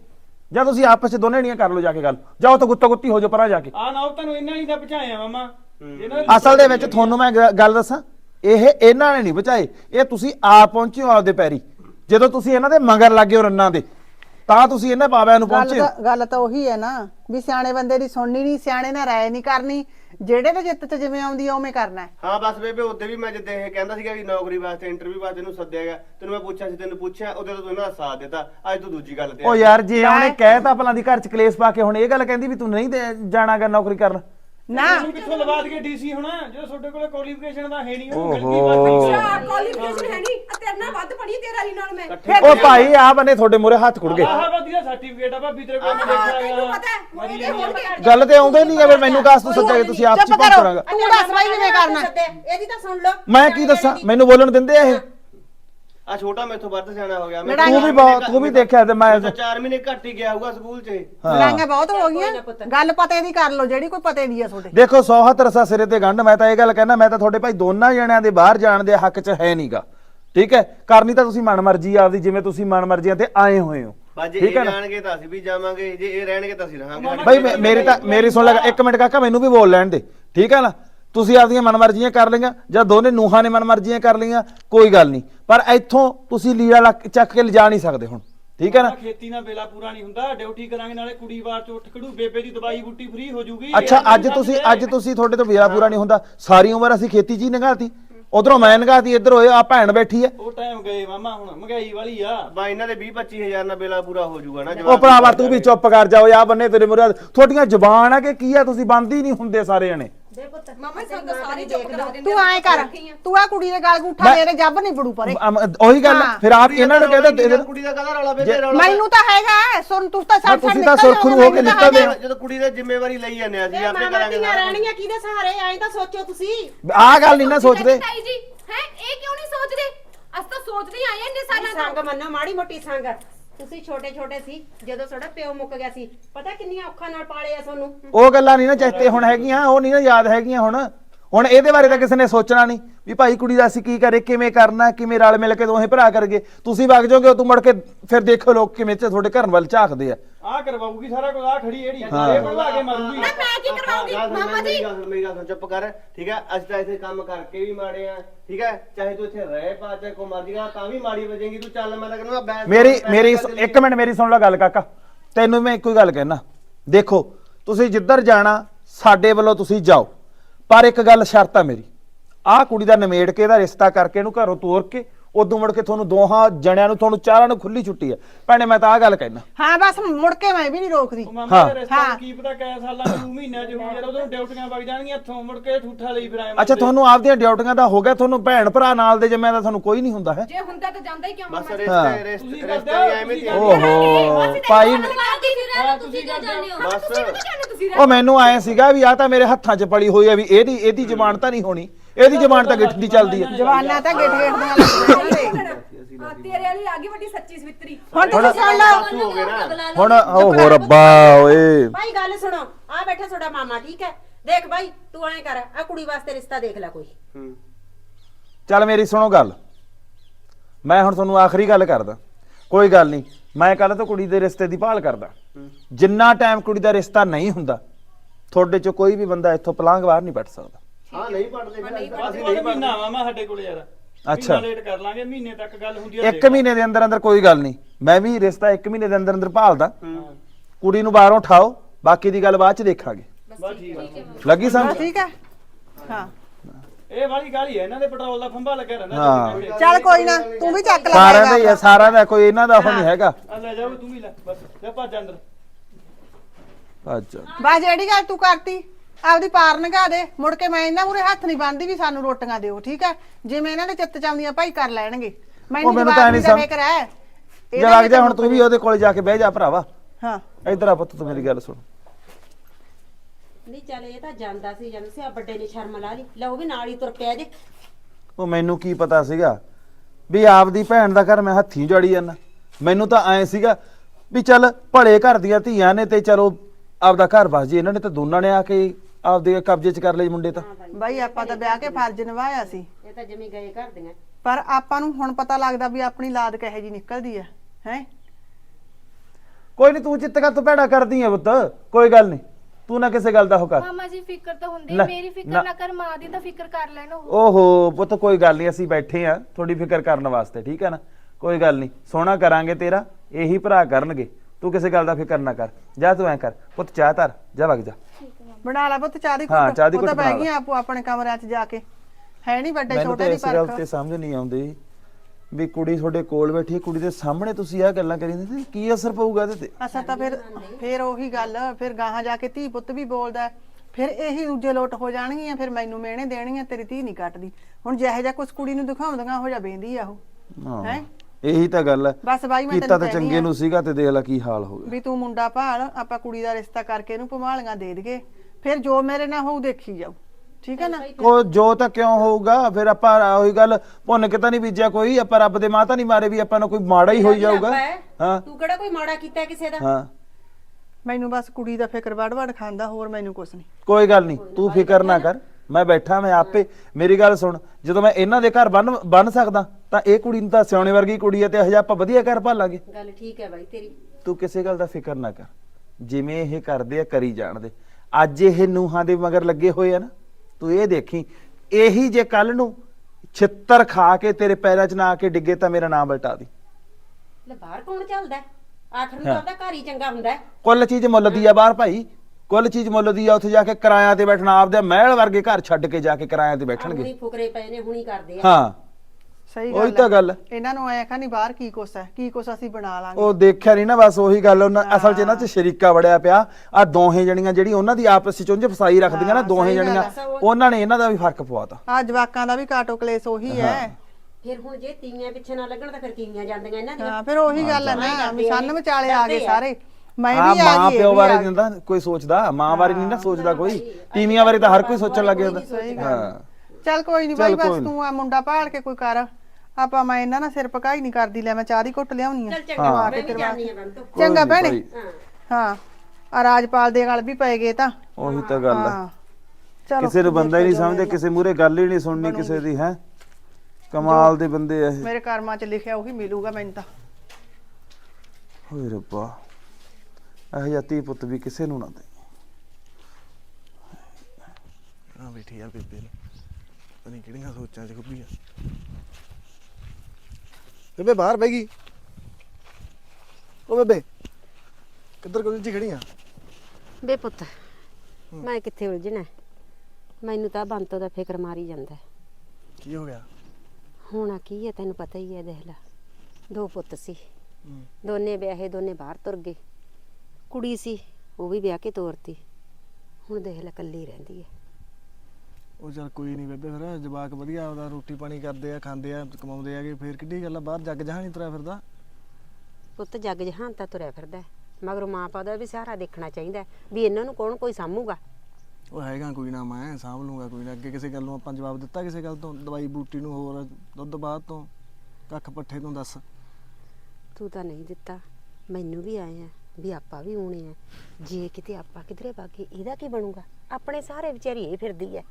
ਜਾਂ ਤੁਸੀਂ ਆਪਸ ਚ ਦੋਨੇ ਜਣੀਆਂ ਕਰ ਲਓ ਜਾ ਕੇ ਗੱਲ। ਜਾਓ ਤਾਂ ਗੁੱਤਾ ਗੁੱਤੀ ਹੋ ਜਾਓ ਪਰਾਂ ਜਾ ਕੇ। ਆ ਨਾ ਉਹ ਤੈਨੂੰ ਇਹਨਾਂ ਨਹੀਂ ਤਾਂ ਪਹੁੰਚਾਇਆ ਮਾਮਾ। ਇਹਨਾਂ ਅਸਲ ਦੇ ਵਿੱਚ ਤੁਹਾਨੂੰ ਮੈਂ ਗ- ਗੱਲ ਦੱਸਾਂ। ਇਹ ਇਹਨਾਂ ਨੇ ਨਹੀਂ ਬਚਾਏ ਇਹ ਤੁਸੀਂ ਆਪ ਪਹੁੰਚੇ ਹੋ ਆਪਦੇ ਪੈਰੀ। ਜਦੋਂ ਤੁਸੀਂ ਇਹਨਾਂ ਦੇ ਮਗਰ ਲੱਗੇ ਹੋ ਰੰਨਾਂ ਦੇ ਤਾਂ ਤੁਸੀਂ ਇਹਨਾਂ ਬਾਬਿਆਂ ਨੂੰ ਗੱਲ ਪਹੁੰਚੇ ਹੋ। ਤਾਂ ਗੱਲ ਤਾਂ ਉਹੀ ਹੈ ਨਾ ਵੀ ਸਿਆਣੇ ਬੰਦੇ ਦੀ ਸੁਣਨੀ ਨਹੀਂ ਸਿਆਣੇ ਨਾਲ ਰਾਏ ਨਹੀਂ ਕਰਨੀ। ਜਿਹੜੇ ਦੇ ਜਿੱਤ ਚ ਜਿਵੇਂ ਆਉਂਦੀ ਆ ਉਵੇਂ ਕਰਨਾ ਹੈ। ਹਾਂ ਬਸ ਬੇਬੇ ਉਹਦੇ ਵੀ ਮੈਂ ਜਿੱਦੇ ਇਹ ਕਹਿੰਦਾ ਸੀਗਾ ਵੀ ਨੌਕਰੀ ਵਾਸਤੇ ਇੰਟਰਵਿਊ ਵਾਸਤੇ ਇਹਨੂੰ ਸੱਦਿਆ ਗਿਆ। ਤੈਨੂੰ ਮੈਂ ਪੁੱਛਿਆ ਸੀ ਤੈਨੂੰ ਪੁੱਛਿਆ ਉਹਦੇ ਤੋਂ ਤੂੰ ਇਹਨਾਂ ਦਾ ਸਾਥ ਦਿੱਤਾ। ਅੱਜ ਤੂੰ ਦੂਜੀ ਗੱਲ ਤੇ ਆ। ਉਹ ਯਾਰ ਜੇ ਉਹਨੇ ਕਹਿਤਾ ਭਲਾਂ ਦੀ ਘਰ ਚ ਕਲੇਸ਼ ਪਾ ਕੇ ਹੁਣ ਇਹ ਗੱਲ ਕਹਿੰਦੀ ਵੀ ਤੂੰ ਨਹੀਂ ਦੇ- ਜਾਣਾਗਾ ਨੌਕਰੀ ਕਰਨ। ਨਾ। ਤੁਹਾਨੂੰ ਕਿੱਥੋਂ ਲਵਾ ਦਈਏ ਡੀਸੀ ਹੁਣ? ਜਦੋਂ ਤੁਹਾਡੇ ਕੋਲ ਕੁਆਲੀਫਿਕੇਸ਼ਨ ਦਾ ਹੈ ਨਹੀਂ ਉਹ ਮਿਲ ਗਈ ਓਹੋ। ਬਸ ਅੱਛਾ ਕੁਆਲੀਫਿਕੇਸ਼ਨ ਹੈ ਨਹੀਂ ਆ ਤੇਰੇ ਨਾਲ ਵੱਧ ਪੜੀ ਤੇਰੇ ਵਾਲੀ ਨਾਲ ਮੈਂ। ਉਹ ਭਾਈ ਆ। ਬਨੇ ਤੁਹਾਡੇ ਮੂਰੇ ਹੱਥ ਖੁੜ ਗਏ ਆਹ ਵਧੀਆ ਸਰਟੀਫਿਕੇਟ ਆ ਭਾਬੀ ਤੇਰੇ ਕੋਲ ਮੈਂ ਹਾਂ, ਦੇਖਿਆ। ਪਤਾ ਹੈ, ਮਰੀ। ਹੋਣਗੇ। ਗੱਲ ਤੇ ਆਉਂਦੇ ਨਹੀਂ ਆ ਮੈਨੂੰ ਕਾਸ ਤੋਂ ਸੱਚਾ ਕਿ ਤੁਸੀਂ ਆਪ ਚ ਚੁੱਪ ਪਾਸ ਕਰੋ ਕਰਾਂਗਾ ਤੂੰ ਦੱਸ ਬਾਈ ਕਿਵੇਂ ਕਰਨਾ? ਇਹਦੀ ਤਾਂ ਸੁਣ ਲਓ। ਮੈਂ ਕੀ ਦੱਸਾਂ? ਮੈਨੂੰ ਬੋਲਣ ਦਿੰਦੇ ਆ ਇਹ? ਆ ਛੋਟਾ ਮੈਥੋਂ ਵੱਧ ਸਿਆਣਾ ਹੋ ਗਿਆ। ਲੜਾਈ- ਤੂੰ ਵੀ ਬਹੁਤ ਤੂੰ ਵੀ ਦੇਖਿਆ ਤੇ ਮੈਂ ਤਾਂ 4 ਮਹੀਨੇ ਘੱਟ ਹੀ ਗਿਆ ਹੋਊਗਾ ਸਕੂਲ 'ਚ। ਲੜਾਈਆਂ ਬਹੁਤ ਹੋ ਗਈਆਂ। ਗੱਲ ਪਤੇ ਦੀ ਕਰ ਲਓ ਜਿਹੜੀ ਕੋਈ ਪਤੇ ਦੀ ਆ ਤੁਹਾਡੇ। ਦੇਖੋ 100 ਰਸਾ ਸਿਰੇ ਤੇ ਗੰਢ ਮੈਂ ਤਾਂ ਇਹ ਗੱਲ ਕਹਿਣਾ ਮੈਂ ਤਾਂ ਤੁਹਾਡੇ ਭਾਈ ਦੋਨਾਂ ਜਣਿਆਂ ਦੇ ਬਾਹਰ ਜਾਣ ਦੇ ਹੱਕ 'ਚ ਹੈ ਨਹੀਂਗਾ ਠੀਕ ਹੈ? ਕਰਨੀ ਤਾਂ ਤੁਸੀਂ ਮਨਮਰਜ਼ੀ ਆਪਦੀ ਜਿਵੇਂ ਤੁਸੀਂ ਮਨਮਰਜ਼ੀਆਂ ਤੇ ਆਏ ਹੋਏ ਹੋ। ਬਸ ਜੇ ਇਹ ਜਾਣਗੇ ਤਾਂ ਅਸੀਂ ਵੀ ਜਾਵਾਂਗੇ ਜੇ ਇਹ ਰਹਿਣਗੇ ਤਾਂ ਅਸੀਂ ਰਹਾਂਗੇ। ਭਾਈ ਮੇ- ਮੇਰੀ ਤਾਂ ਮੇਰੀ ਸੁਣ ਲੈ ਇੱਕ ਮਿੰਟ ਕਾਕਾ ਮੈਨੂੰ ਵੀ ਬੋਲ ਲੈਣ ਦੇ। ਠੀਕ ਹੈ ਨਾ? ਤੁਸੀਂ ਆਪਦੀਆਂ ਮਨਮਰਜ਼ੀਆਂ ਕਰ ਲਈਆਂ ਜਾਂ ਦੋਨੇ ਨੂਹਾਂ ਨੇ ਮਨਮਰਜ਼ੀਆਂ ਕਰ ਲਈਆਂ ਕੋਈ ਗੱਲ ਨਹੀਂ। ਪਰ ਇੱਥੋਂ ਤੁਸੀਂ ਲੀੜਾ ਲੱਕ ਚੱਕ ਕੇ ਲਿਜਾ ਨਹੀਂ ਸਕਦੇ ਹੁਣ ਠੀਕ ਹੈ ਨਾ? ਖੇਤੀ ਨਾਲ ਵੇਲਾ ਪੂਰਾ ਨਹੀਂ ਹੁੰਦਾ ਡਿਊਟੀ ਕਰਾਂਗੇ ਨਾਲੇ ਕੁੜੀ ਵਾਰ ਚ ਉੱਠ ਖੜੂ ਬੇਬੇ ਦੀ ਦਵਾਈ ਬੂਟੀ ਫ੍ਰੀ ਹੋ ਜੂਗੀ ਅੱਛਾ ਅੱਜ ਤੁਸੀਂ ਅੱਜ ਤੁਸੀਂ ਤੁਹਾਡੇ ਤੋਂ ਵੇਲਾ ਪੂਰਾ ਨਹੀਂ ਹੁੰਦਾ ਸਾਰੀ ਉਮਰ ਅਸੀਂ ਖੇਤੀ 'ਚ ਹੀ ਨਗਾਤੀ ਉਧਰੋਂ ਮੈਂ ਨਗਾਤੀ ਇੱਧਰ ਹੋਏ ਆ ਭੈਣ ਬੈਠੀ ਹੈ। ਉਹ ਟਾਈਮ ਗਏ ਮਾਮਾ ਹੁਣ ਮਹਿੰਗਾਈ ਵਾਲੀ ਆ। ਬਾ ਇਹਨਾਂ ਦੇ 20 25000 ਨਾਲ ਬੇਲਾ ਪੂਰਾ ਹੋ ਜਾਊਗਾ ਨਾ ਉਹ ਭਰਾਵਾ ਤੂੰ ਵੀ ਚੁੱਪ ਕਰ ਜਾਓ ਆ ਬੰਨੇ ਤੇਰੇ ਮੁਰੇ ਤੁਹਾਡੀਆਂ ਜ਼ਬਾਨ ਆ ਕਿ ਕੀ ਆ? ਤੁਸੀਂ ਬੰਦ ਹੀ ਨਹੀਂ ਹੁੰਦੇ ਸਾਰੇ ਜਣੇ। ਦੇ ਪੁੱਤ ਮਾਮਾ ਸਾਨੂੰ ਸਾਰੇ ਚੁੱਪ ਕਰਾ ਦਿੰਦੇ ਤੂੰ ਐਂ ਕਰ ਤੂੰ ਆ ਕੁੜੀ ਦੇ ਗਲ ਗੁੱਠਾ ਮੇਰੇ ਜੱਬ ਨਹੀਂ ਬੜੂ ਪਰੇ। ਅਮ, ਉਹੀ ਗੱਲ ਹਾਂ। ਫਿਰ ਆਪ ਇਹਨਾਂ ਨੂੰ ਕਹਿੰਦੇ ਦੇ- ਕੁੜੀ ਦਾ ਕਾਹਦਾ ਰੌਲਾ ਬੇਬੇ ਰੌਲਾ ਮੈਨੂੰ ਤਾਂ ਹੈਗਾ ਸੁਣ ਤੂੰ ਤਾਂ ਹਾਂ, ਸੜ ਤੁਸੀਂ ਤਾਂ ਸੁਰਖਰੂ ਹੋ ਕੇ ਨਿਕਲਦੇ ਹੋ। ਜਦੋਂ ਕੁੜੀ ਦੀ ਜ਼ਿੰਮੇਵਾਰੀ ਲਈ ਜਾਂਦੇ ਆ ਇਹ ਆਪੇ ਮਾਮਾ ਕਰਾਂਗੇ ਦੀਆਂ। ਰਹਿਣੀਆਂ ਕਿਹਦੇ ਸਹਾਰੇ? ਐਂ ਤਾਂ ਸੋਚੋ ਤੁਸੀਂ। ਆਹ ਗੱਲ ਨਹੀਂ ਨਾ ਸੋਚਦੇ ਤਾਈ ਜੀ ਹੈ ਇਹ ਕਿਉਂ ਨਹੀਂ ਸੋਚਦੇ? ਅਸ ਤਾਂ ਸੋਚਦੇ ਆਏ ਇੰਨੇ ਸਾਲਾਂ ਸੰਗ ਤੋਂ ਮੰਨੋ ਮਾੜੀ ਮੋਟੀ ਸੰਗ। ਤੁਸੀਂ ਛੋਟੇ ਛੋਟੇ ਸੀ, ਜਦੋਂ ਤੁਹਾਡਾ ਪਿਓ ਮੁੱਕ ਗਿਆ ਸੀ, ਪਤਾ ਕਿੰਨੀਆਂ ਔਖਾਂ ਨਾਲ ਪਾਲਿਆ ਤੁਹਾਨੂੰ ਉਹ ਗੱਲਾਂ ਨਹੀਂ ਨਾ ਚੇਤੇ ਹੁਣ ਹੈਗੀਆਂ, ਉਹ ਨਹੀਂ ਨਾ ਯਾਦ ਹੈਗੀਆਂ ਹੁਣ। ਹੁਣ ਇਹਦੇ ਬਾਰੇ ਤਾਂ ਕਿਸੇ ਨੇ ਸੋਚਣਾ ਨਹੀਂ ਵੀ ਭਾਈ ਕੁੜੀ ਦਾ ਅਸੀਂ ਕੀ ਕਰੇ ਕਿਵੇਂ ਕਰਨਾ ਕਿਵੇਂ ਰਲ ਮਿਲ ਕੇ ਦੋਹੇ ਭਰਾ ਕਰਗੇ ਤੁਸੀਂ ਵਗ ਜਾਓਗੇ ਤੂੰ ਮੁੜ ਕੇ ਫਿਰ ਦੇਖੋ ਲੋਕ ਕਿਵੇਂ ਤੇ ਤੁਹਾਡੇ ਘਰ ਵੱਲ ਝਾਕਦੇ ਆ। ਆਹ ਕਰਵਾਉਗੀ ਸਾਰਾ ਕੁਝ ਆਹ ਖੜੀ ਏੜੀ ਹਾਂ। ਇਹ ਬਣਵਾ ਕੇ ਮਾਰੂਗੀ। ਮੈਂ ਮੈਂ ਕੀ ਕਰਵਾਉਂਗੀ ਮਾਮਾ ਜੀ। ਮੇਰੀ ਗੱਲ ਸੁਣ, ਮੇਰੀ ਗੱਲ ਸੁਣ, ਚੁੱਪ ਕਰ ਠੀਕ ਹੈ? ਅਸੀਂ ਤਾਂ ਇੱਥੇ ਕੰਮ ਕਰਕੇ ਵੀ ਮਾੜੇ ਆ ਠੀਕ ਹੈ? ਚਾਹੇ ਤੂੰ ਇੱਥੇ ਰਹਿ ਪਾ ਚਾਹੇ ਕੋ ਮਰ ਤਾਂ ਵੀ ਮਾੜੀ ਵਜੇਗੀ ਤੂੰ ਚੱਲ ਮੈਂ ਤਾਂ ਕਹਿੰਦਾ ਬੈਠ ਮੇਰੀ ਮੇਰੀ ਇੱਕ ਮਿੰਟ ਮੇਰੀ ਸੁਣ ਲਓ ਗੱਲ ਕਾਕਾ। ਤੈਨੂੰ ਮੈਂ ਇੱਕੋ ਹੀ ਗੱਲ ਕਹਿਣਾ। ਦੇਖੋ ਤੁਸੀਂ ਜਿੱਧਰ ਜਾਣਾ ਸਾਡੇ ਵੱਲੋਂ ਤੁਸੀਂ ਜਾਓ। ਪਰ ਇੱਕ ਗੱਲ ਸ਼ਰਤ ਆ ਮੇਰੀ। ਆਹ ਕੁੜੀ ਦਾ ਨਿਮੇੜ ਕੇ ਇਹਦਾ ਰਿਸ਼ਤਾ ਕਰਕੇ ਇਹਨੂੰ ਘਰੋਂ ਤੋਰ ਕੇ ਉਦੋਂ ਮੁੜ ਕੇ ਤੁਹਾਨੂੰ ਦੋਹਾਂ ਜਣਿਆਂ ਨੂੰ ਤੁਹਾਨੂੰ ਚਾਰਾਂ ਨੂੰ ਖੁੱਲੀ ਛੁੱਟੀ ਆ ਭੈਣੇ ਮੈਂ ਤਾਂ ਆਹ ਗੱਲ ਕਹਿਣਾ ਹਾਂ ਬਸ ਮੁੜ ਕੇ ਮੈਂ ਵੀ ਨਹੀਂ ਰੋਕਦੀ। ਮਾਮਾ ਹਾਂ। ਦੇ ਰਿਸ਼ਤਾ ਹਾਂ। ਕੀ ਪਤਾ ਕਿੰਨੇ ਸਾਲਾਂ ਨੂੰ ਮਹੀਨਿਆਂ ਚ ਹੋ ਜਾਣਾ ਉਦੋਂ ਡਿਊਟੀਆਂ ਵਗ ਜਾਣਗੀਆਂ ਇੱਥੋਂ ਮੁੜ ਕੇ ਠੂਠਾ ਲਈ ਫਿਰ ਆਏ ਅੱਛਾ ਤੁਹਾਨੂੰ ਆਪਦੀਆਂ ਡਿਊਟੀਆਂ ਦਾ ਹੋ ਗਿਆ ਤੁਹਾਨੂੰ ਭੈਣ ਭਰਾ ਨਾਲ ਦੇ ਜਿੰਮੇ ਦਾ ਤੁਹਾਨੂੰ ਕੋਈ ਨਹੀਂ ਹੁੰਦਾ ਹੈ? ਜੇ ਹੁੰਦਾ ਤਾਂ ਜਾਂਦਾ ਹੀ ਕਿਉਂ ਬਸ ਮਾਮਾ ਜੀ? ਹਾਂ। ਰਿਸ਼ਤੇ ਤੁਸੀਂ ਰਿਸ਼ਤੇ ਕਰਦੇ ਰਿਸ਼ਤੇ ਹੋ, ਐਵੇਂ ਤੁਸੀਂ ਤੇ ਓਹੋ ਭਾਈ ਤੁਸੀਂ ਕਿਉਂ ਜਾਂਦੇ ਹੋ? ਬਸ। ਤੁਸੀਂ ਕਿਉਂ ਜਾਂਦੇ ਤੁਸੀਂ ਉਹ ਮੈਨੂੰ ਆਏ ਸੀਗਾ ਵੀ ਆ ਤਾਂ ਮੇਰੇ ਹੱਥਾਂ 'ਚ ਪੜੀ ਹੋਈ ਆ ਵੀ ਇਹਦੀ ਇਹਦੀ ਜ਼ਬਾਨ ਤਾਂ ਨਹੀਂ ਹੋਣੀ। ਇਹਦੀ ਜ਼ਬਾਨ ਤਾਂ ਗਿੱਠ ਦੀ ਚੱਲਦੀ ਹੈ ਜਵਾਨਾਂ ਤਾਂ ਗਿੱਠ ਗਿੱਠ ਦੀਆਂ ਲੱਗਦੀਆਂ ਨੇ। ਹਾਂ ਤੇਰੇ ਵਾਲੀ ਆ ਗਈ ਵੱਡੀ ਸੱਚੀ ਸਵਿਤਰੀ। ਹੁਣ ਤੁਸੀਂ ਸੁਣ ਲਓ ਹੋ ਗਏ ਨਾ ਹੁਣ ਓ ਹੋ ਰੱਬਾ ਓਏ। ਭਾਈ ਗੱਲ ਸੁਣੋ ਆ ਬੈਠਾ ਤੁਹਾਡਾ ਮਾਮਾ ਠੀਕ ਹੈ? ਦੇਖ ਭਾਈ ਤੂੰ ਐਂ ਕਰ ਆ ਕੁੜੀ ਵਾਸਤੇ ਰਿਸ਼ਤਾ ਦੇਖ ਲੈ ਕੋਈ। ਹੂੰ। ਚੱਲ ਮੇਰੀ ਸੁਣੋ ਗੱਲ। ਮੈਂ ਹੁਣ ਤੁਹਾਨੂੰ ਆਖਰੀ ਗੱਲ ਕਰਦਾ। ਕੋਈ ਗੱਲ ਨਹੀਂ ਮੈਂ ਕੱਲ ਤੋਂ ਕੁੜੀ ਦੇ ਰਿਸ਼ਤੇ ਦੀ ਭਾਲ ਕਰਦਾ। ਜਿੰਨਾ ਟਾਈਮ ਕੁੜੀ ਦਾ ਰਿਸ਼ਤਾ ਨਹੀਂ ਹੁੰਦਾ ਤੁਹਾਡੇ ਚੋਂ ਕੋਈ ਵੀ ਬੰਦਾ ਇੱਥੋਂ ਪਲਾਂਗ ਬਾਹਰ ਨਹੀਂ ਪੱਟ ਸਕਦਾ। ਹਾਂ ਨਹੀਂ ਪੜਦੇ ਫਿਰ ਅਸੀਂ ਨਹੀਂ ਮਹੀਨਾ ਮਾਮਾ ਸਾਡੇ ਕੋਲ ਯਾਰ। ਅੱਛਾ। ਲੇਟ ਕਰ ਲਾਂਗੇ ਮਹੀਨੇ ਤੱਕ ਗੱਲ ਹੁੰਦੀ ਆ ਇੱਕ ਮਹੀਨੇ ਦੇ ਅੰਦਰ ਅੰਦਰ ਕੋਈ ਗੱਲ ਨਹੀਂ। ਮੈਂ ਵੀ ਰਿਸ਼ਤਾ ਇੱਕ ਮਹੀਨੇ ਦੇ ਅੰਦਰ ਅੰਦਰ ਭਾਲਦਾ। ਹੂੰ। ਕੁੜੀ ਨੂੰ ਬਾਹਰੋਂ ਉਠਾਓ ਬਾਕੀ ਦੀ ਗੱਲ ਬਾਅਦ ਚ ਦੇਖਾਂਗੇ। ਬਸ ਠੀਕ ਆ ਲੱਗੀ ਬਸ ਸਮਝ ਠੀਕ ਹੈ। ਹਾਂ। ਇਹ ਵਾਲੀ ਗਾਲੀ ਹੈ ਇਹਨਾਂ ਦੇ ਪੈਟਰੋਲ ਦਾ ਫੰਭਾ ਲੱਗਿਆ ਰਹਿੰਦਾ ਹਾਂ। ਚੱਲ ਕੋਈ ਨਾ ਤੂੰ ਵੀ ਚੱਕ ਲੈ ਸਾਰਿਆਂ ਦਾ ਹੀ ਸਾਰਿਆਂ ਦਾ ਕੋਈ ਇਹਨਾਂ ਦਾ ਉਹ ਨਹੀਂ ਹੈਗਾ। ਆ ਲੈ ਜਾਓ ਤੂੰ ਵੀ ਲੈ ਬਸ ਜਾ ਭੱਜ ਅੰਦਰ। ਅੱਛਾ ਬਸ ਜਿਹੜੀ ਗੱਲ ਤੂੰ ਕਰਤੀ ਆਪਦੀ ਪਾਰ ਨਗਾ ਦੇ ਮੁੜ ਕੇ ਮੈਂ ਇਹਨਾਂ ਮੂਰੇ ਹੱਥ ਨਹੀਂ ਬੰਨਦੀ ਵੀ ਸਾਨੂੰ ਰੋਟੀਆਂ ਦਿਓ ਠੀਕ ਹੈ? ਜਿਵੇਂ ਇਹਨਾਂ ਦੇ ਚਿੱਤ ਚਾਉਂਦੀਆਂ ਭਾਈ ਕਰ ਲੈਣਗੇ। ਮੈਨੂੰ ਮੈਨੂੰ ਤਾਂ ਨਹੀਂ ਦੇਵੇ ਕਰਾ ਜੇ ਲੱਗ ਜਾ ਹੁਣ ਤੂੰ ਵੀ ਉਹਦੇ ਕੋਲ ਜਾ ਕੇ ਬਹਿ ਜਾ ਭਰਾਵਾ। ਹਾਂ। ਇਧਰ ਆ ਪੁੱਤ ਤੂੰ ਮੇਰੀ ਗੱਲ ਸੁਣ। ਨਹੀਂ ਚੱਲ ਇਹ ਤਾਂ ਜਾਂਦਾ ਸੀ ਜਾਂਦਾ ਸੀ ਆ ਵੱਡੇ ਨੇ ਸ਼ਰਮ ਲਾ ਲਈ। ਲੈ ਉਹ ਵੀ ਨਾਲ ਹੀ ਤੁਰ ਪਿਆ ਜੇ। ਉਹ ਮੈਨੂੰ ਕੀ ਪਤਾ ਸੀਗਾ ਵੀ ਆਪਦੀ ਭੈਣ ਦਾ ਘਰ ਮੈਂ ਹੱਥੀਂ ਜੜੀ ਜਾਂਦਾ। ਮੈਨੂੰ ਤਾਂ ਐ ਸੀਗਾ ਵੀ ਚੱਲ ਭਲੇ ਘਰ ਦੀਆਂ ਧੀਆਂ ਨੇ ਤੇ ਚਲੋ ਆਪਦਾ ਘਰ ਵਸ ਜੀ ਇਹਨਾਂ ਨੇ ਤਾਂ ਦੋਨਾਂ ਨੇ ਆ ਕੇ ਆਪਦੇ ਕਬਜ਼ੇ 'ਚ ਕਰ ਲਏ ਮੁੰਡੇ ਤਾਂ। ਬਾਈ ਆਪਾਂ ਤਾਂ ਵਿਆਹ ਕੇ ਫਰਜ਼ ਨਿਭਾਇਆ ਸੀ। ਇਹ ਤਾਂ ਜਿਵੇਂ ਗਏ ਘਰ ਦੀਆਂ। ਪਰ ਆਪਾਂ ਨੂੰ ਹੁਣ ਪਤਾ ਲੱਗਦਾ ਵੀ ਆਪਣੀ ਲਾਦ ਕਿਹੋ ਜੀ ਨਿਕਲਦੀ ਹੈ ਹੈ? ਕੋਈ ਨਹੀਂ ਤੂੰ ਚਿੱਤ ਕਰ ਤੂੰ ਭੈੜਾ ਕਰਦੀ ਆ ਪੁੱਤ। ਕੋਈ ਗੱਲ ਨਹੀਂ ਤੂੰ ਨਾ ਕਿਸੇ ਗੱਲ ਦਾ ਹੋ ਕਰ। ਮਾਮਾ ਜੀ ਫਿਕਰ ਤਾਂ ਹੁੰਦੀ ਲੈ, ਮੇਰੀ ਫਿਕਰ ਨਾ- ਨਾ ਕਰ ਮਾਂ ਦੀ ਤਾਂ ਫਿਕਰ ਕਰ ਲੈਣ ਉਹ। ਓਹੋ ਪੁੱਤ ਕੋਈ ਗੱਲ ਨਹੀਂ ਅਸੀਂ ਬੈਠੇ ਆ ਥੋੜੀ ਫਿਕਰ ਕਰਨ ਵਾਸਤੇ ਠੀਕ ਹੈ ਨਾ? ਕੋਈ ਗੱਲ ਨਹੀਂ ਸੋਹਣਾ ਕਰਾਂਗੇ ਤੇਰਾ ਇਹੀ ਭਰਾ ਕਰਨਗੇ। ਤੂੰ ਕਿਸੇ ਗੱਲ ਦਾ ਫਿਕਰ ਨਾ ਕਰ। ਜਾ ਤੂੰ ਐ ਕਰ। ਪੁੱਤ ਚਾਹ ਧਰ ਜਾ ਵਗ ਜਾ। ਬਣਾ ਲੈ ਪੁੱਤ ਚਾਹ ਦੀ ਹਾਂ। ਚਾਹ ਦੀ ਉਹ ਤਾਂ ਘੁੱਟ ਬਹਿ ਬਣਾ ਲੈ। ਗਈਆਂ ਆਪੋ ਆਪਣੇ ਕਮਰਿਆਂ 'ਚ ਜਾ ਕੇ। ਹੈ ਨਹੀਂ ਵੱਡੇ ਮੈਨੂੰ ਤਾਂ ਛੋਟੇ ਦੀ ਇਸ ਗੱਲ ਪਰਖ ਤੇ ਸਮਝ ਨਹੀਂ ਆਉਂਦੀ ਵੀ ਕੁੜੀ ਤੁਹਾਡੇ ਕੋਲ ਬੈਠੀ ਹੈ, ਕੁੜੀ ਦੇ ਸਾਹਮਣੇ ਤੁਸੀਂ ਆਹ ਗੱਲਾਂ ਕਰੀ ਜਾਂਦੇ ਤੇ ਕੀ ਅਸਰ ਪਊਗਾ ਇਹਦੇ ਤੇ? ਅਸਾਂ ਤਾਂ ਫਿਰ ਫਿਰ ਉਹੀ ਗੱਲ ਫਿਰ ਗਾਹਾਂ ਜਾ ਕੇ ਧੀ ਪੁੱਤ ਵੀ ਬੋਲਦਾ ਹੈ। ਫਿਰ ਇਹੀ ਦੂਜੇ ਲੋਟ ਹੋ ਜਾਣਗੀਆਂ ਫਿਰ ਮੈਨੂੰ ਮਿਹਣੇ ਦੇਣਗੀਆਂ ਤੇਰੀ ਧੀ ਨਹੀਂ ਕੱਟਦੀ। ਹੁਣ ਜਿਹੋ ਜਿਹਾ ਕੁਛ ਕੁੜੀ ਨੂੰ ਦਿਖਾਉਂਦੀਆਂ ਹੋ ਜਾ ਬੇਂਦੀ ਆ ਉਹ। ਹਾਂ ਹੈਂ? ਇਹੀ ਤਾਂ ਗੱਲ ਹੈ। ਬਸ ਬਾਈ ਮੈਂ ਕੀਤਾ ਤੈਨੂੰ ਤਾਂ ਚੰਗੇ ਆ ਨੂੰ ਸੀਗਾ ਤੇ ਦੇਖ ਲੈ ਕੀ ਹਾਲ ਹੋ ਗਿਆ। ਵੀ ਤੂੰ ਮੁੰਡਾ ਭਾਲ ਆਪਾਂ ਕੁੜੀ ਦਾ ਰਿਸ਼ਤਾ ਕਰਕੇ ਇਹਨੂੰ ਭਮਾਲੀਆਂ ਦੇ ਦਈਏ। ਫਿਰ ਜੋ ਮੇਰੇ ਨਾਲ ਹੋਊ ਦੇਖੀ ਜਾਊ। ਠੀਕ ਹੈ ਨਾ? ਕੋ ਜੋ ਤਾਂ ਕਿਉਂ ਹੋਊਗਾ ਫਿਰ ਆਪਾਂ ਉਹੀ ਗੱਲ ਭੁੰਨ ਕੇ ਤਾਂ ਨਹੀਂ ਬੀਜਿਆ ਕੋਈ ਆਪਾਂ ਰੱਬ ਦੇ ਮਾਤਾ ਨਹੀਂ ਮਾਰੇ ਵੀ ਆਪਾਂ ਨੂੰ ਕੋਈ ਮਾੜਾ ਹੀ ਹੋਈ ਜਾਊਗਾ। ਹਾਂ। ਤੂੰ ਕਿਹੜਾ ਕੋਈ ਮਾੜਾ ਕੀਤਾ ਕਿਸੇ ਦਾ? ਹਾਂ। ਮੈਨੂੰ ਬਸ ਕੁੜੀ ਦਾ ਫਿਕਰ ਵੜ-ਵੜ ਖਾਂਦਾ ਹੋਰ ਮੈਨੂੰ ਕੁਛ ਨਹੀਂ। ਕੋਈ ਗੱਲ ਨਹੀਂ ਤੂੰ ਫਿਕਰ ਨਾ ਕਰ ਮੈਂ ਬੈਠਾ ਮੈਂ ਆਪੇ ਮੇਰੀ ਗੱਲ ਸੁਣ ਜਦੋਂ ਮੈਂ ਇਹਨਾਂ ਦੇ ਘਰ ਬੰਨ ਬੰਨ ਸਕਦਾ ਤਾਂ ਇਹ ਕੁੜੀ ਨੂੰ ਤਾਂ ਸਿਆਣੇ ਵਰਗੀ ਕੁੜੀ ਹੈ ਤੇ ਹਜੇ ਆਪਾਂ ਵਧੀਆ ਘਰ ਭਾਲਾਂਗੇ। ਗੱਲ ਠੀਕ ਹੈ ਬਾਈ ਤੇਰੀ। ਤੂੰ ਕਿਸੇ ਗੱਲ ਦਾ ਫਿਕਰ ਨਾ ਕਰ ਜਿਵੇਂ ਇਹ ਕਰਦੇ ਆ ਕਰੀ ਜਾਣਦੇ। ਅੱਜ ਇਹ ਨੂਹਾਂ ਦੇ ਮਗਰ ਲੱਗੇ ਹੋਏ ਆ ਨਾ ਤੂੰ ਇਹ ਦੇਖੀ ਇਹੀ ਜੇ ਕੱਲ ਨੂੰ ਛਿੱਤਰ ਖਾ ਕੇ ਤੇਰੇ ਪੈਰਾਂ 'ਚ ਨਾ ਆ ਕੇ ਡਿੱਗੇ ਤਾਂ ਮੇਰਾ ਨਾਮ ਬਲਟਾ ਦੀ। ਲੈ ਬਾਹਰ ਕੌਣ ਚੱਲਦਾ? ਹੈ? ਆਖਰ ਨੂੰ ਤਾਂ ਉਹਦਾ ਘਰ ਹੀ ਚੰਗਾ ਹੁੰਦਾ ਹੈ। ਕੁੱਲ ਚੀਜ਼ ਮੁੱਲ ਦੀ ਆ ਬਾਹਰ ਭਾਈ ਕੁੱਲ ਚੀਜ਼ ਮੁੱਲ ਦੀ ਆ ਉੱਥੇ ਜਾ ਕੇ ਕਿਰਾਇਆਂ ਤੇ ਬੈਠਣਾ ਆਪਦੇ ਮਹਿਲ ਵਰਗੇ ਘਰ ਛੱਡ ਕੇ ਜਾ ਕੇ ਕਿਰਾਇਆਂ ਤੇ ਆਹ ਬੈਠਣਗੇ ਹੁਣੀ ਫੁਕਰੇ ਪਏ ਨੇ ਹੁਣੀ ਕਰਦੇ ਆ। ਹਾਂ। ਸਹੀ ਉਹੀ ਗੱਲ ਤਾਂ ਗੱਲ ਹੈ। ਇਹਨਾਂ ਨੂੰ ਐ ਨਹੀਂ ਬਾਹਰ ਕੀ ਕੁਛ ਹੈ ਕੀ ਕੁਛ ਅਸੀਂ ਬਣਾ ਲਾਂਗੇ। ਉਹ ਦੇਖਿਆ ਨਹੀਂ ਨਾ ਬਸ ਉਹੀ ਗੱਲ ਉਹਨਾਂ ਅਸਲ 'ਚ ਇਹਨਾਂ 'ਚ ਸ਼ਰੀਕਾ ਵੜਿਆ ਪਿਆ। ਆ ਦੋਹੇ ਜਣੀਆਂ ਜਿਹੜੀ ਉਹਨਾਂ ਦੀ ਆਪਸ 'ਚ ਚੁੰਝ ਫਸਾਈ ਰੱਖਦੀਆਂ ਨਾ ਦੋਹੇ ਜਣੀਆਂ। ਉਹਨਾਂ ਨੇ ਇਹਨਾਂ ਦਾ ਵੀ ਫ਼ਰਕ ਪਵਾਤਾ ਆ ਜਵਾਕਾਂ ਦਾ ਵੀ ਕਾਟੋ ਕਲੇਸ਼ ਉਹੀ ਹੈ। ਫਿਰ ਹੁਣ ਜੇ ਤੀਵੀਆਂ ਪਿੱਛੇ ਨਾ ਲੱਗਣ ਤਾਂ ਫਿਰ ਤੀਵੀਆਂ ਜਾਂਦੀਆਂ ਇਹਨਾਂ ਦੀਆਂ। ਹਾਂ ਫਿਰ ਉਹੀ ਗੱਲ ਹੈ ਨਾ। ਕਰਦੇ ਵੀ ਸੰਨ ਆ। ਵਿਚਾਲੇ ਆ ਗਏ। ਸਾਰੇ। ਮੈਂ ਵੀ ਆ ਮਾਂ ਗਈ ਇਹ ਪਿਓ ਵੀ ਬਾਰੇ ਨਹੀਂ। ਹੁੰਦਾ ਕੋਈ ਸੋਚਦਾ। ਮਾਂ ਬਾਰੇ ਨਹੀਂ ਨਾ ਸੋਚਦਾ ਕੋਈ। ਤੀਵੀਆਂ ਬਾਰੇ ਤਾਂ ਹਰ ਕੋਈ ਸੋਚਣ ਲੱਗ ਜਾਂਦਾ। ਹਾਂ। ਚੱਲ ਕੋਈ ਨਹੀਂ ਬਾਈ ਬਸ ਨੀ। ਤੂੰ ਆ ਮੁੰਡਾ ਭਾਲ ਕੇ ਕੋਈ ਕਰ। ਆਪਾਂ ਮੈਂ ਇਹਨਾਂ ਨਾਲ ਸਿਰ ਪਕਾਈ ਨਹੀਂ ਕਰਦੀ ਲੈ ਮੈਂ ਚਾਹ ਦੀ ਘੁੱਟ ਲਿਆਉਣੀ ਆ। ਚੱਲ ਚੰਗਾ ਮੈਂ ਵੀ ਜਾਣੀ ਆ ਬੰਤੋ ਚੰਗਾ ਨੀ ਭੈਣੇ। ਭਾਈ, ਹਾਂ ਹਾਂ ਆ ਰਾਜਪਾਲ ਦੇ ਗੱਲ ਵੀ ਪੈ ਗਏ ਤਾਂ। ਉਹੀ ਤਾਂ ਗੱਲ ਹੈ ਹਾਂ ਚਲੋ ਕਿਸੇ ਨੂੰ ਬੰਦਾ ਹੀ ਨਹੀਂ ਸਮਝਦੇ ਕਿਸੇ ਮੂਰੇ ਗੱਲ ਹੀ ਨਹੀਂ ਸੁਣਨੀ ਕਿਸੇ ਦੀ ਹੈ? ਕਮਾਲ ਦੇ ਬੰਦੇ ਆ ਇਹ। ਮੇਰੇ ਕਰਮਾਂ 'ਚ ਲਿਖਿਆ ਉਹੀ ਮਿਲੂਗਾ ਮੈਨੂੰ ਤਾਂ। ਹੋਏ ਰੱਬਾ ਇਹ ਜਾਤੀ ਪੁੱਤ ਵੀ ਕਿਸੇ ਨੂੰ ਨਾ ਦੇ। ਆ ਬੈਠੀ ਆ ਬੇਬੇ ਨੂੰ। ਪਤਾ ਨਹੀਂ ਕਿਹੜੀਆਂ ਸੋਚਾਂ 'ਚ ਖੁੱਬੀ ਆ। ਬੇਬੇ ਬਾਹਰ ਬਹਿ ਗਈ। ਓ ਬੇਬੇ ਕਿੱਧਰ ਕੋਲ ਜੀ ਖੜੀ ਆ? ਬੇ ਪੁੱਤ ਮੈਂ ਕਿੱਥੇ ਉਲਝਣਾ? ਮੈਨੂੰ ਤਾਂ ਬੰਤੋ ਦਾ ਫਿਕਰ ਮਾਰੀ ਜਾਂਦਾ। ਕੀ ਹੋ ਗਿਆ? ਹੋਣਾ ਕੀ ਹੈ ਤੈਨੂੰ ਪਤਾ ਹੀ ਹੈ ਦੇਖ ਲੈ। ਦੋ ਪੁੱਤ ਸੀ। ਦੋਨੇ ਵਿਆਹੇ ਦੋਨੇ ਬਾਹਰ ਤੁਰ ਗਏ। ਕੁੜੀ ਸੀ ਉਹ ਵੀ ਵਿਆਹ ਕੇ ਤੋਰਤੀ। ਹੁਣ ਦੇਖ ਲੈ ਕੱਲੀ ਰਹਿੰਦੀ ਹੈ। ਉਹ ਚੱਲ ਕੋਈ ਨਹੀਂ ਬੇਬੇ ਫਿਰ ਜਵਾਕ ਵਧੀਆ ਆਪਦਾ ਰੋਟੀ ਪਾਣੀ ਕਰਦੇ ਆ ਖਾਂਦੇ ਆ ਕਮਾਉਂਦੇ ਆਗੇ ਫੇਰ ਕਿੱਡੀ ਗੱਲ ਆ ਬਾਹਰ ਜੱਗ ਜਹਾਂ ਨਹੀਂ ਤੁਰਿਆ ਫਿਰਦਾ। ਪੁੱਤ ਜੱਗ ਜਹਾਨ ਤਾਂ ਤੁਰਿਆ ਫਿਰਦਾ ਹੈ। ਮਗਰ ਮਾਂ ਪਿਓ ਦਾ ਵੀ ਸਹਾਰਾ ਦੇਖਣਾ ਚਾਹੀਦਾ ਹੈ ਵੀ ਇਹਨਾਂ ਨੂੰ ਕੌਣ ਕੋਈ ਸਾਂਭੂਗਾ। ਉਹ ਹੈਗਾ ਕੋਈ ਨਾ ਮੈਂ ਸਾਂਭ ਲੂੰਗਾ ਕੋਈ ਨਾ ਅੱਗੇ ਕਿਸੇ ਗੱਲ ਨੂੰ ਆਪਾਂ ਜਵਾਬ ਦਿੱਤਾ ਕਿਸੇ ਗੱਲ ਤੋਂ ਦਵਾਈ ਬੂਟੀ ਨੂੰ ਹੋਰ ਦੁੱਧ ਬਾਅਦ ਤੋਂ ਕੱਖ ਪੱਠੇ ਤੋਂ ਦੱਸ। ਤੂੰ ਤਾਂ ਨਹੀਂ ਦਿੱਤਾ ਮੈਨੂੰ ਵੀ ਆਏ ਆ ਵੀ ਆਪਾਂ ਵੀ ਆਉਣੇ ਆ ਜੇ ਕਿਤੇ ਆਪਾਂ ਕਿਧਰੇ ਬਾਕੀ ਇਹਦਾ ਕੀ ਬਣੂਗਾ? ਆਪਣੇ ਸਾਰੇ ਵਿਚਾਰੀ ਇਹ ਫਿਰਦੀ ਹੈ।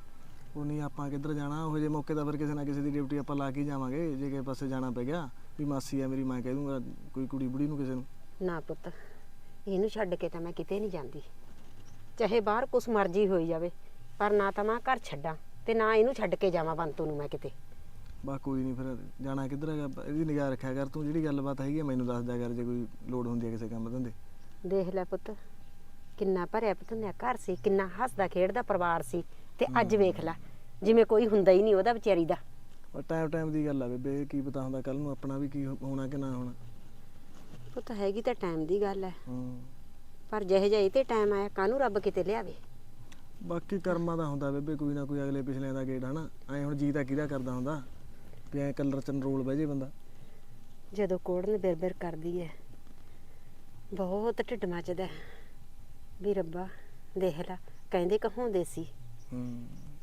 ਉਹ ਨਹੀਂ ਆਪਾਂ ਕਿੱਧਰ ਜਾਣਾ ਉਹ ਜੇ ਮੌਕੇ ਤਾਂ ਫਿਰ ਕਿਸੇ ਨਾ ਕਿਸੇ ਦੀ ਡਿਊਟੀ ਆਪਾਂ ਲਾ ਕੇ ਹੀ ਜਾਵਾਂਗੇ ਜੇ ਕਿਸੇ ਪਾਸੇ ਜਾਣਾ ਪੈ ਗਿਆ ਵੀ ਮਾਸੀ ਆ ਮੇਰੀ ਮੈਂ ਕਹਿ ਦੂੰਗਾ ਕੋਈ ਕੁੜੀ ਬੁੜੀ ਨੂੰ ਕਿਸੇ ਨੂੰ। ਨਾ ਪੁੱਤ ਇਹਨੂੰ ਛੱਡ ਕੇ ਤਾਂ ਮੈਂ ਕਿਤੇ ਨਹੀਂ ਜਾਂਦੀ। ਚਾਹੇ ਬਾਹਰ ਕੁਛ ਮਰਜ਼ੀ ਹੋਈ ਜਾਵੇ ਪਰ ਨਾ ਤਾਂ ਮੈਂ ਘਰ ਛੱਡਾਂ ਤੇ ਨਾ ਇਹਨੂੰ ਛੱਡ ਕੇ ਜਾਵਾਂ ਬੰਤੂ ਨੂੰ ਮੈਂ ਕਿਤੇ। ਬਾ ਕੋਈ ਨਹੀਂ ਫਿਰ ਜਾਣਾ ਕਿੱਧਰ ਹੈਗਾ ਇਹਦੀ ਨਿਗਾਹ ਰੱਖਿਆ ਕਰ ਤੂੰ ਜਿਹੜੀ ਗੱਲਬਾਤ ਹੈਗੀ ਆ ਮੈਨੂੰ ਦੱਸ ਦਿਆ ਕਰ ਜੇ ਕੋਈ ਲੋੜ ਹੁੰਦੀ ਹੈ ਕਿਸੇ ਕੰਮ ਧੰਦੇ। ਦੇਖ ਲੈ ਪੁੱਤ ਕਿੰਨਾ ਭਰਿਆ ਪਤੰਨਿਆ ਘਰ ਸੀ ਕਿੰਨਾ ਹੱਸਦਾ ਖੇਡਦਾ ਪਰਿਵਾਰ ਸੀ। ਤੇ ਅੱਜ ਵੇਖ ਲੈ ਜਿਵੇਂ ਕੋਈ ਹੁੰਦਾ ਹੀ ਨਹੀਂ ਉਹਦਾ ਵਿਚਾਰੀ ਦਾ। ਪਰ ਟਾਈਮ ਟਾਈਮ ਦੀ ਗੱਲ ਆ ਬੇਬੇ ਕੀ ਪਤਾ ਹੁੰਦਾ ਕੱਲ ਨੂੰ ਆਪਣਾ ਵੀ ਕੀ ਹੋਣਾ ਕਿ ਨਾ ਹੋਣਾ। ਪੁੱਤ ਹੈਗੀ ਤਾਂ ਟਾਈਮ ਦੀ ਗੱਲ ਹੈ ਹੂੰ। ਪਰ ਜਿਹੇ ਜਿਹੇ ਤੇ ਟਾਈਮ ਆਇਆ ਕਾਹਨੂੰ ਰੱਬ ਕਿਤੇ ਲਿਆਵੇ? ਬਾਕੀ ਕਰਮਾਂ ਦਾ ਹੁੰਦਾ ਬੇਬੇ ਕੋਈ ਨਾ ਕੋਈ ਅਗਲੇ ਪਿਛਲੇ ਦਾ ਗੇੜ ਹਨਾ। ਐ ਹੁਣ ਜੀ ਤਾਂ ਕਿਹਦਾ ਕਰਦਾ ਹੁੰਦਾ ਵੀ ਐ ਕਲਰ ਚ ਰੋਲ ਬਹਿ ਜੇ ਬੰਦਾ। ਜਦੋਂ ਕੋੜਨ ਬਿਰ-ਬਿਰ ਕਰਦੀ ਹੈ ਬਹੁਤ ਢਿੱਡ ਮੱਚਦਾ ਹੈ। ਵੀ ਰੱਬਾ ਦੇਖ ਲੈ ਕਹਿੰਦੇ ਕਹਾਉਂਦੇ ਸੀ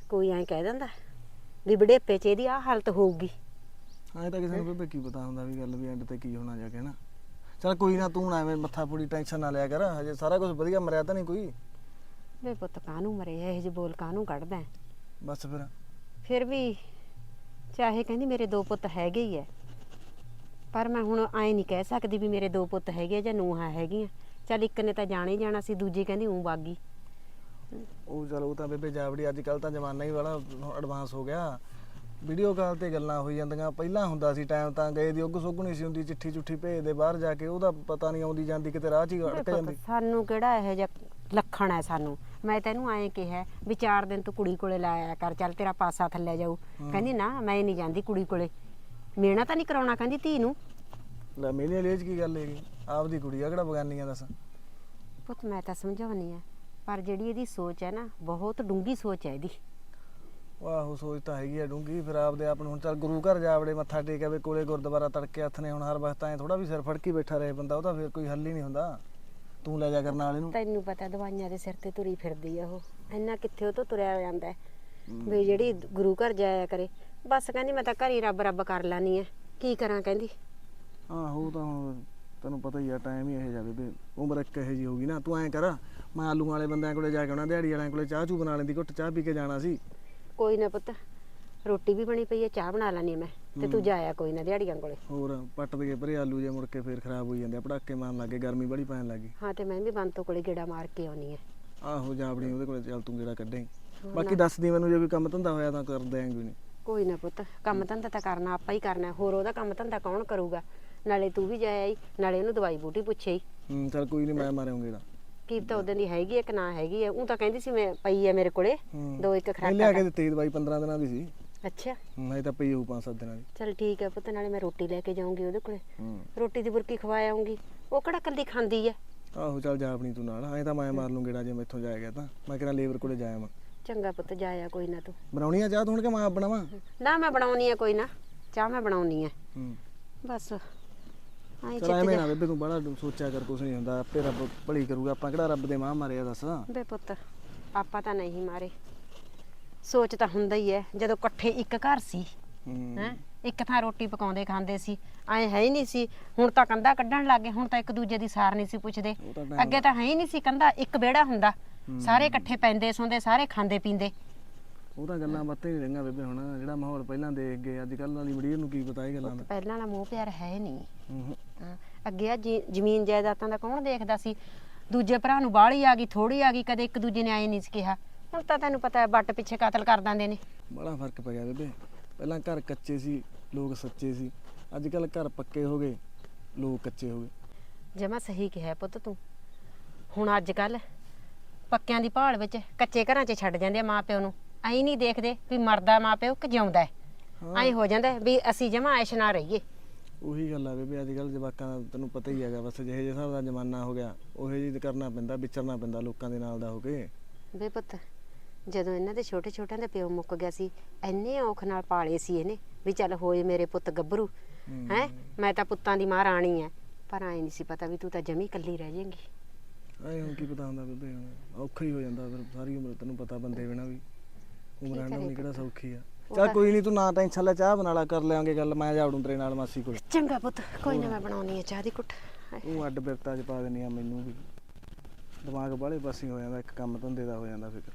ਕੋਈ ਐਂ ਕਹਿ ਦਿੰਦਾ ਵੀ ਬੜੇਪੇ 'ਚ ਇਹਦੀ ਆ ਹਾਲਤ ਹੋਊਗੀ। ਐ ਤਾਂ ਕਿਸੇ ਨੂੰ ਬੇਬੇ ਕੀ ਪਤਾ ਹੁੰਦਾ ਵੀ ਗੱਲ ਵੀ ਐਂਡ ਤੇ ਕੀ ਹੋਣਾ ਜਾ ਕੇ ਨਾ ਚਲ ਕੋਈ ਨਾ ਤੂੰ ਨਾ ਐਵੇਂ ਮੱਥਾ ਪੂਰੀ ਟੈਨਸ਼ਨ ਨਾ ਲਿਆ ਕਰ ਹਜੇ ਸਾਰਾ ਕੁਝ ਵਧੀਆ ਮਰਿਆ ਤਾਂ ਨਹੀਂ ਕੋਈ। ਵੇ ਪੁੱਤ ਕਾਹਨੂੰ ਮਰੇ ਇਹ ਜਿਹੇ ਬੋਲ ਕਾਹਨੂੰ ਕੱਢਦਾ ਹੈ? ਬਸ ਫਿਰ। ਫਿਰ ਵੀ ਚਾਹੇ ਕਹਿੰਦੀ ਮੇਰੇ ਦੋ ਪੁੱਤ ਹੈਗੇ ਹੀ ਐ ਪਰ ਮੈਂ ਹੁਣ ਐਂ ਨਹੀਂ ਕਹਿ ਸਕਦੀ ਵੀ ਮੇਰੇ ਦੋ ਪੁੱਤ ਹੈਗੇ ਆ ਜਾਂ ਨੂੰਹਾਂ ਹੈਗੀਆਂ। ਚੱਲ ਇੱਕ ਨੇ ਤਾਂ ਜਾਣਾ ਹੀ ਜਾਣਾ ਸੀ ਦੂਜੀ ਕਹਿੰਦੀ ਉਂ ਬਾਗੀ। ਉਹ ਚਲ ਉਹ ਤਾਂ ਬੇਬੇ ਜਾਵੜੀ ਅੱਜ ਕੱਲ ਤਾਂ ਜ਼ਮਾਨਾ ਹੀ ਬੜਾ ਐਡਵਾਂਸ ਹੋ ਗਿਆ। ਵੀਡੀਓ ਕਾਲ ਤੇ ਗੱਲਾਂ ਹੋਈ ਜਾਂਦੀਆਂ। ਪਹਿਲਾਂ ਹੁੰਦਾ ਸੀ ਟਾਈਮ ਤਾਂ ਗਏ ਦੀ ਉੱਗ ਸੁੱਗ ਨਹੀਂ ਸੀ ਹੁੰਦੀ ਚਿੱਠੀ ਚੁੱਠੀ ਭੇਜਦੇ ਬਾਹਰ ਜਾ ਕੇ ਉਹਦਾ ਪਤਾ ਨਹੀਂ ਆਉਂਦੀ ਜਾਂਦੀ ਕਿਤੇ ਰਾਹ 'ਚ ਹੀ ਅੜਕ ਜਾਂਦੀ। ਸਾਨੂੰ ਕਿਹੜਾ ਇਹੋ ਜਿਹਾ ਲੱਖਣ ਹੈ ਸਾਨੂੰ? ਮੈਂ ਤੈਨੂੰ ਐਂ ਕਿਹਾ ਵੀ ਚਾਰ ਦਿਨ ਤੂੰ ਕੁੜੀ ਕੋਲੇ ਲਾਇਆ ਕਰ ਚੱਲ ਤੇਰਾ ਪਾਸਾ ਥੱਲੇ ਜਾਊ। ਕਹਿੰਦੀ ਨਾ ਮੈਂ ਨਹੀਂ ਜਾਂਦੀ ਕੁੜੀ ਕੋਲੇ। ਮੇਣਾ ਤਾਂ ਨਹੀਂ ਕਰਾਉਣਾ ਕਹਿੰਦੀ ਧੀ ਨੂੰ। ਲੈ ਇਹ 'ਚ ਕੀ ਗੱਲ ਹੈਗੀ? ਆਪਦੀ ਕੁੜੀ ਆ ਕਿਹੜਾ ਬਗਾਨੀਆਂ ਦੱਸ? ਪੁੱਤ ਮੈਂ ਤਾਂ ਸਮਝਾਉਣੀ ਆ ਪਰ ਜਿਹੜੀ ਇਹਦੀ ਸੋਚ ਹੈ ਨਾ ਬਹੁਤ ਡੂੰਗੀ ਸੋਚ ਹੈ ਇਹਦੀ। ਆਹੋ ਸੋਚ ਤਾਂ ਹੈਗੀ ਆ ਡੂੰਗੀ ਫਿਰ ਆਪਦੇ ਆਪ ਨੂੰ ਹੁਣ ਚੱਲ ਗੁਰੂ ਘਰ ਜਾ ਵੜੇ ਮੱਥਾ ਟੇਕ ਆਵੇ ਕੋਲੇ ਗੁਰਦੁਆਰਾ ਤੜਕੇ ਹੱਥ ਨੇ ਹੁਣ ਹਰ ਵਕਤ ਐ ਥੋੜਾ ਵੀ ਸਿਰ ਫੜ ਕੇ ਬੈਠਾ ਰਹੇ ਬੰਦਾ ਉਹਦਾ ਫਿਰ ਕੋਈ ਹੱਲ ਹੀ ਨਹੀਂ ਹੁੰਦਾ। ਤੂੰ ਲੈ ਜਾ ਕਰਨ ਵਾਲੇ ਨੂੰ। ਤੈਨੂੰ ਪਤਾ ਦਵਾਈਆਂ ਦੇ ਸਿਰ ਤੇ ਤੁਰੀ ਫਿਰਦੀ ਆ ਉਹ। ਇੰਨਾ ਕਿੱਥੇ ਉਹ ਤੋਂ ਤੁਰਿਆ ਜਾਂਦਾ ਹੈ? ਵੀ ਜਿਹੜੀ ਗੁਰੂ ਘਰ ਜਾਇਆ ਕਰੇ। ਬਸ ਕਹਿੰਦੀ ਮੈਂ ਤਾਂ ਘਰ ਹੀ ਰੱਬ ਰੱਬ ਕਰ ਲਾਨੀ ਐ ਕੀ ਕਰਾਂ ਕਹਿੰਦੀ? ਆਹੋ ਉਹ ਤਾਂ ਹੁਣ ਤੈਨੂੰ ਪਤਾ ਹੀ ਆ ਟਾਈਮ ਹੀ ਇਹ ਜਾਵੇ ਵੀ ਉਮਰ ਇੱਕ ਇਹੋ ਜੀ ਹੋਗੀ ਨਾ ਤੂੰ ਐਂ ਕਰ। ਮੈਂ ਆਲੂ ਵਾਲੇ ਬੰਦਿਆਂ ਕੋਲੇ ਜਾ ਕੇ ਆਉਣਾ ਦਿਹਾੜੀ ਵਾਲਿਆਂ ਕੋਲੇ ਚਾਹ ਚੂ ਬਣਾ ਲੈਂਦੀ ਘੁੱਟ ਚਾਹ ਪੀ ਕੇ ਜਾਣਾ ਸੀ। ਕੋਈ ਨਾ ਪੁੱਤ ਰੋਟੀ ਵੀ ਬਣੀ ਪਈ ਐ ਚਾਹ ਬਣਾ ਲਾਨੀ ਮੈਂ ਤੇ ਤੂੰ ਜਾਇਆ ਕੋਈ ਨਾ ਦਿਹਾੜੀਆਂ ਕੋਲੇ। ਹੋਰ ਪੱਟ ਦੇ ਪਰੇ ਆਲੂ ਜੇ ਮੁੜ ਕੇ ਫੇਰ ਖਰਾਬ ਹੋਈ ਜਾਂਦੇ ਆ ਪੜਾਕੇ ਮਾਰਨ ਲੱਗੇ ਗਰਮੀ ਬੜੀ ਪੈਣ ਲੱਗੀ ਹਾਂ ਤੇ ਮੈਂ ਵੀ ਬੰਤੋ ਕੋਲੇ ਗੇੜਾ ਮਾਰ ਕੇ ਆਉਣੀ ਐ ਆਹੋ ਜਾ ਆਪਣੀ ਉਹਦੇ ਕੋਲੇ ਚੱਲ ਤੂੰ ਜਿਹੜਾ ਕੱਢੇ। ਬਾਕੀ ਦੱਸ ਦੀ ਮੈਨੂੰ ਜੇ ਕੋਈ ਕੰਮ ਧੰਦਾ ਹੋਇਆ ਤਾਂ ਕਰ ਦਿਆਂਗੇ ਨਹੀਂ ਕੋਈ ਨਾ ਪੁੱਤ ਕੰਮ ਧੰਦਾ ਤਾਂ ਕਰਨਾ ਆਪਾਂ ਹੀ ਕਰਨਾ ਹੈ। ਹੋਰ ਉਹਦਾ ਕੰਮ ਧੰਦਾ ਕੌਣ ਕਰੂਗਾ? ਨਾਲੇ ਤੂੰ ਵੀ ਜਾਇਆ ਈ ਨਾਲੇ ਉਹਨੂੰ ਦਵਾਈ ਬੂਟੀ ਪੁੱਛੇ ਈ। ਹੂੰ ਚੱਲ ਕੋਈ ਨਹੀਂ ਮੈਂ ਮਾਰਿਆਉਂਗੇ ਦਾ ਕੀ ਤਾਂ ਉਹਦੇ ਦੀ ਹੈਗੀ ਕਿ ਨਾ ਹੈਗੀ ਐ ਉਹ ਤਾਂ ਕਹਿੰਦੀ ਸੀ ਮੈਂ ਪਈ ਐ ਮੇਰੇ ਕੋਲੇ ਹੂੰ। ਦੋ ਇੱਕ ਖਰਾਕ ਲਿਆ ਕੇ ਦਿੱਤੀ ਦਵਾਈ 15 ਦਿਨਾਂ ਦੀ ਸੀ। ਅੱਛਾ। ਮੈਂ ਤਾਂ ਪਈ ਹੋਊ 5-7 ਦਿਨਾਂ ਦੀ। ਚਲ ਠੀਕ ਐ ਪੁੱਤ ਨਾਲੇ ਮੈਂ ਰੋਟੀ ਲੈ ਕੇ ਜਾਊਂਗੀ ਉਹਦੇ ਕੋਲੇ। ਹੂੰ। ਰੋਟੀ ਦੀ ਬੁਰਕੀ ਖਵਾ ਆਉਂਗੀ ਉਹ ਕਿਹੜਾ ਕੱਲੀ ਖਾਂਦੀ ਐ ਆਹੋ ਚੱਲ ਜਾ ਆਪਣੀ ਤੂੰ ਨਾਲ। ਐਂ ਤਾਂ ਮੈਂ ਮਾਰ ਲੂੰ ਗੇੜਾ ਜੇ ਮੈਥੋਂ ਜਾਇਆ ਗਿਆ ਤਾਂ। ਮੈਂ ਕਿਹੜਾ ਲੇਬਰ ਕੋਲੇ ਜਾਇਆ ਮੈਂ ਚੰਗਾ ਪੁੱਤ ਜਾਇਆ ਕੋਈ ਨਾ ਤੂੰ। ਬਣਾਉਣੀ ਆ ਚਾਹ ਤੂੰ ਹੁਣ ਕਿ ਮੈਂ ਆਪ ਬਣਾਵਾਂ? ਨਾ ਮੈਂ ਬਣਾਉਣੀ ਐ ਕੋਈ ਨਾ। ਚਾਹ ਮੈਂ ਬਣਾਉਣੀ ਐ ਹੂੰ। ਬਸ। ਆਈ ਚਲ ਐਵੇਂ ਨਾ ਬੇਬੇ ਤੂੰ ਬੜਾ ਸੋਚਿਆ ਕਰ ਕੁਛ ਨਹੀਂ ਹੁੰਦਾ ਆਪੇ ਰੱਬ ਭਲੀ ਕਰੂਗਾ ਆਪਾਂ ਕਿਹੜਾ ਰੱਬ ਦੇ ਮਾਂ ਮਾਰਿਆ ਦੱਸ? ਬੇ ਪੁੱਤ ਆਪਾਂ ਤਾਂ ਨਹੀਂ ਮਾਰੇ। ਸੋਚ ਤਾਂ ਹੁੰਦਾ ਹੀ ਐ ਜਦੋਂ ਇਕੱਠੇ ਇੱਕ ਘਰ ਸੀ ਹੂੰ। ਹੈਂ ਇੱਕ ਥਾਂ ਰੋਟੀ ਪਕਾਉਂਦੇ ਖਾਂਦੇ ਸੀ ਐ ਹੈ ਹੀ ਨਹੀਂ ਸੀ ਹੁਣ ਤਾਂ ਕੰਧਾ ਕੱਢਣ ਲੱਗੇ ਹੁਣ ਤਾਂ ਇੱਕ ਦੂਜੇ ਦੀ ਸਾਰ ਨਹੀਂ ਸੀ ਪੁੱਛਦੇ। ਉਹ ਤਾਂ time ਅੱਗੇ ਤਾਂ ਹੈ ਹੀ ਨਹੀਂ ਸੀ ਕੰਧਾ ਇੱਕ ਵਿਹੜਾ ਹੁੰਦਾ। ਸਾਰੇ ਇਕੱਠੇ ਪੈਂਦੇ ਸੌਂਦੇ ਸਾਰੇ ਖਾਂਦੇ ਪੀਂਦੇ। ਉਹ ਤਾਂ ਗੱਲਾਂ ਬਾਤਾਂ ਹੀ ਨਹੀਂ ਰਹੀਆਂ ਬੇਬੇ ਹੁਣ ਜਿਹੜਾ ਮਾਹੌਲ ਪਹਿਲਾਂ ਦੇਖ ਗਏ ਅੱਜ ਕੱਲ੍ਹ ਵਾਲੀ ਮੜੀਰ ਨੂੰ ਕੀ ਪਤਾ ਇਹ ਗੱਲਾਂ ਦਾ। ਪਹਿਲਾਂ ਵਾਲਾ ਮੋਹ ਪਿਆਰ ਹੈ ਨਹੀਂ। ਹੂੰ। ਅੱਗੇ ਆ ਜੀ- ਜ਼ਮੀਨ ਜਾਇਦਾਦਾਂ ਦਾ ਕੌਣ ਦੇਖਦਾ ਸੀ? ਦੂਜੇ ਭਰਾ ਨੂੰ ਬਾਹਲੀ ਆ ਗਈ ਥੋੜੀ ਆ ਗਈ ਕਦੇ ਇੱਕ ਦੂਜੇ ਨੇ ਆਏ ਨਹੀਂ ਸੀ ਕਿਹਾ। ਹੁਣ ਤਾਂ ਤੈਨੂੰ ਪਤਾ ਹੈ ਬੱਟ ਪਿੱਛੇ ਕਤਲ ਕਰ ਦਿੰਦੇ ਨੇ। ਬੜਾ ਫ਼ਰਕ ਪੈ ਗਿਆ ਬੇਬੇ। ਪਹਿਲਾਂ ਘਰ ਕੱਚੇ ਸੀ ਲੋਕ ਸੱਚੇ ਸੀ। ਅੱਜ ਕੱਲ੍ਹ ਘਰ ਪੱਕੇ ਹੋ ਗਏ ਲੋਕ ਕੱਚੇ ਹੋ ਗਏ। ਜਮਾ ਸਹੀ ਕਿਹਾ ਪੁੱਤ ਤੂੰ। ਹੁਣ ਅੱਜ ਕੱਲ ਪੱਕਿਆਂ ਦੀ ਭਾਲ ਵਿੱਚ ਕੱਚੇ ਘਰਾਂ 'ਚ ਛੱਡ ਜਾਂਦੇ ਆ ਮਾਂ ਪਿਓ ਨੂੰ। ਐਂ ਨਹੀਂ ਦੇਖਦੇ ਵੀ ਮਰਦਾ ਮਾਂ ਪਿਓ ਕਿ ਜਿਉਂਦਾ ਹੈ। ਐਂ ਹੋ ਜਾਂਦਾ ਹੈ ਵੀ ਅਸੀਂ ਜਮਾ ਐਸ਼ ਨਾ ਰਹੀਏ। ਉਹੀ ਗੱਲ ਆ ਬੇਬੇ ਅੱਜ ਕੱਲ੍ਹ ਜਵਾਕਾਂ ਦਾ ਤੈਨੂੰ ਪਤਾ ਹੀ ਹੈਗਾ ਬਸ ਜਿਹੇ ਜਿਹੇ ਹਿਸਾਬ ਦਾ ਜ਼ਮਾਨਾ ਹੋ ਗਿਆ ਉਹੇ ਜਿਹੀ ਕਰਨਾ ਪੈਂਦਾ ਵਿਚਰਨਾ ਪੈਂਦਾ ਲੋਕਾਂ ਦੇ ਨਾਲ ਦਾ ਹੋ ਕੇ। ਵੇ ਪੁੱਤ ਜਦੋਂ ਇਹਨਾਂ ਦੇ ਛੋਟੇ ਛੋਟਿਆਂ ਦੇ ਪਿਓ ਮੁੱਕ ਗਿਆ ਸੀ ਐਨੇ ਔਖ ਨਾਲ ਪਾਲੇ ਸੀ ਇਹਨੇ ਵੀ ਚੱਲ ਹੋਏ ਮੇਰੇ ਪੁੱਤ ਗੱਭਰੂ ਹੈ? ਮੈਂ ਤਾਂ ਪੁੱਤਾਂ ਦੀ ਮਾਂ ਰਾਣੀ ਐ ਪਰ ਐਂ ਨਹੀਂ ਸੀ ਪਤਾ ਵੀ ਤੂੰ ਤਾਂ ਜਮੀ ਇਕੱਲੀ ਰਹਿ ਜਾਏਂਗੀ। ਐ ਹੁਣ ਕੀ ਪਤਾ ਹੁੰਦਾ ਬੇਬੇ ਹੁਣ ਔਖਾ ਹੀ ਹੋ ਜਾਂਦਾ ਫਿਰ ਸਾਰੀ ਉਮਰ ਤੈਨੂੰ ਪਤਾ ਬੰਦੇ ਬਿਨਾ ਵੀ ਉਮਰਾਂ ਨਾਲ ਕਿਹੜਾ ਸੌਖੀ ਆ। ਚੱਲ ਕੋਈ ਨਹੀਂ ਤੂੰ ਨਾ ਟੈਨਸ਼ਨ ਲੈ ਚਾਹ ਬਣਾ ਲਾ ਕਰ ਲਿਆਂਗੇ ਗੱਲ। ਮੈਂ ਜਾਵੜੂ ਤੇਰੇ ਨਾਲ ਮਾਸੀ ਕੋਲ। ਚੰਗਾ ਪੁੱਤ ਕੋਈ ਨਾ ਮੈਂ ਬਣਾਉਣੀ ਐ ਚਾਹ ਦੀ ਕੁੱਟ। ਤੂੰ ਅੱਡ ਬਿਰਤਾ ਚ ਪਾ ਦੇਣੀ ਆ ਮੈਨੂੰ ਵੀ। ਦਿਮਾਗ ਬਾਹਲੇ ਪਾਸੇ ਹੋ ਜਾਂਦਾ ਇੱਕ ਕੰਮ ਧੰਦੇ ਦਾ ਹੋ ਜਾਂਦਾ ਫਿਕਰ।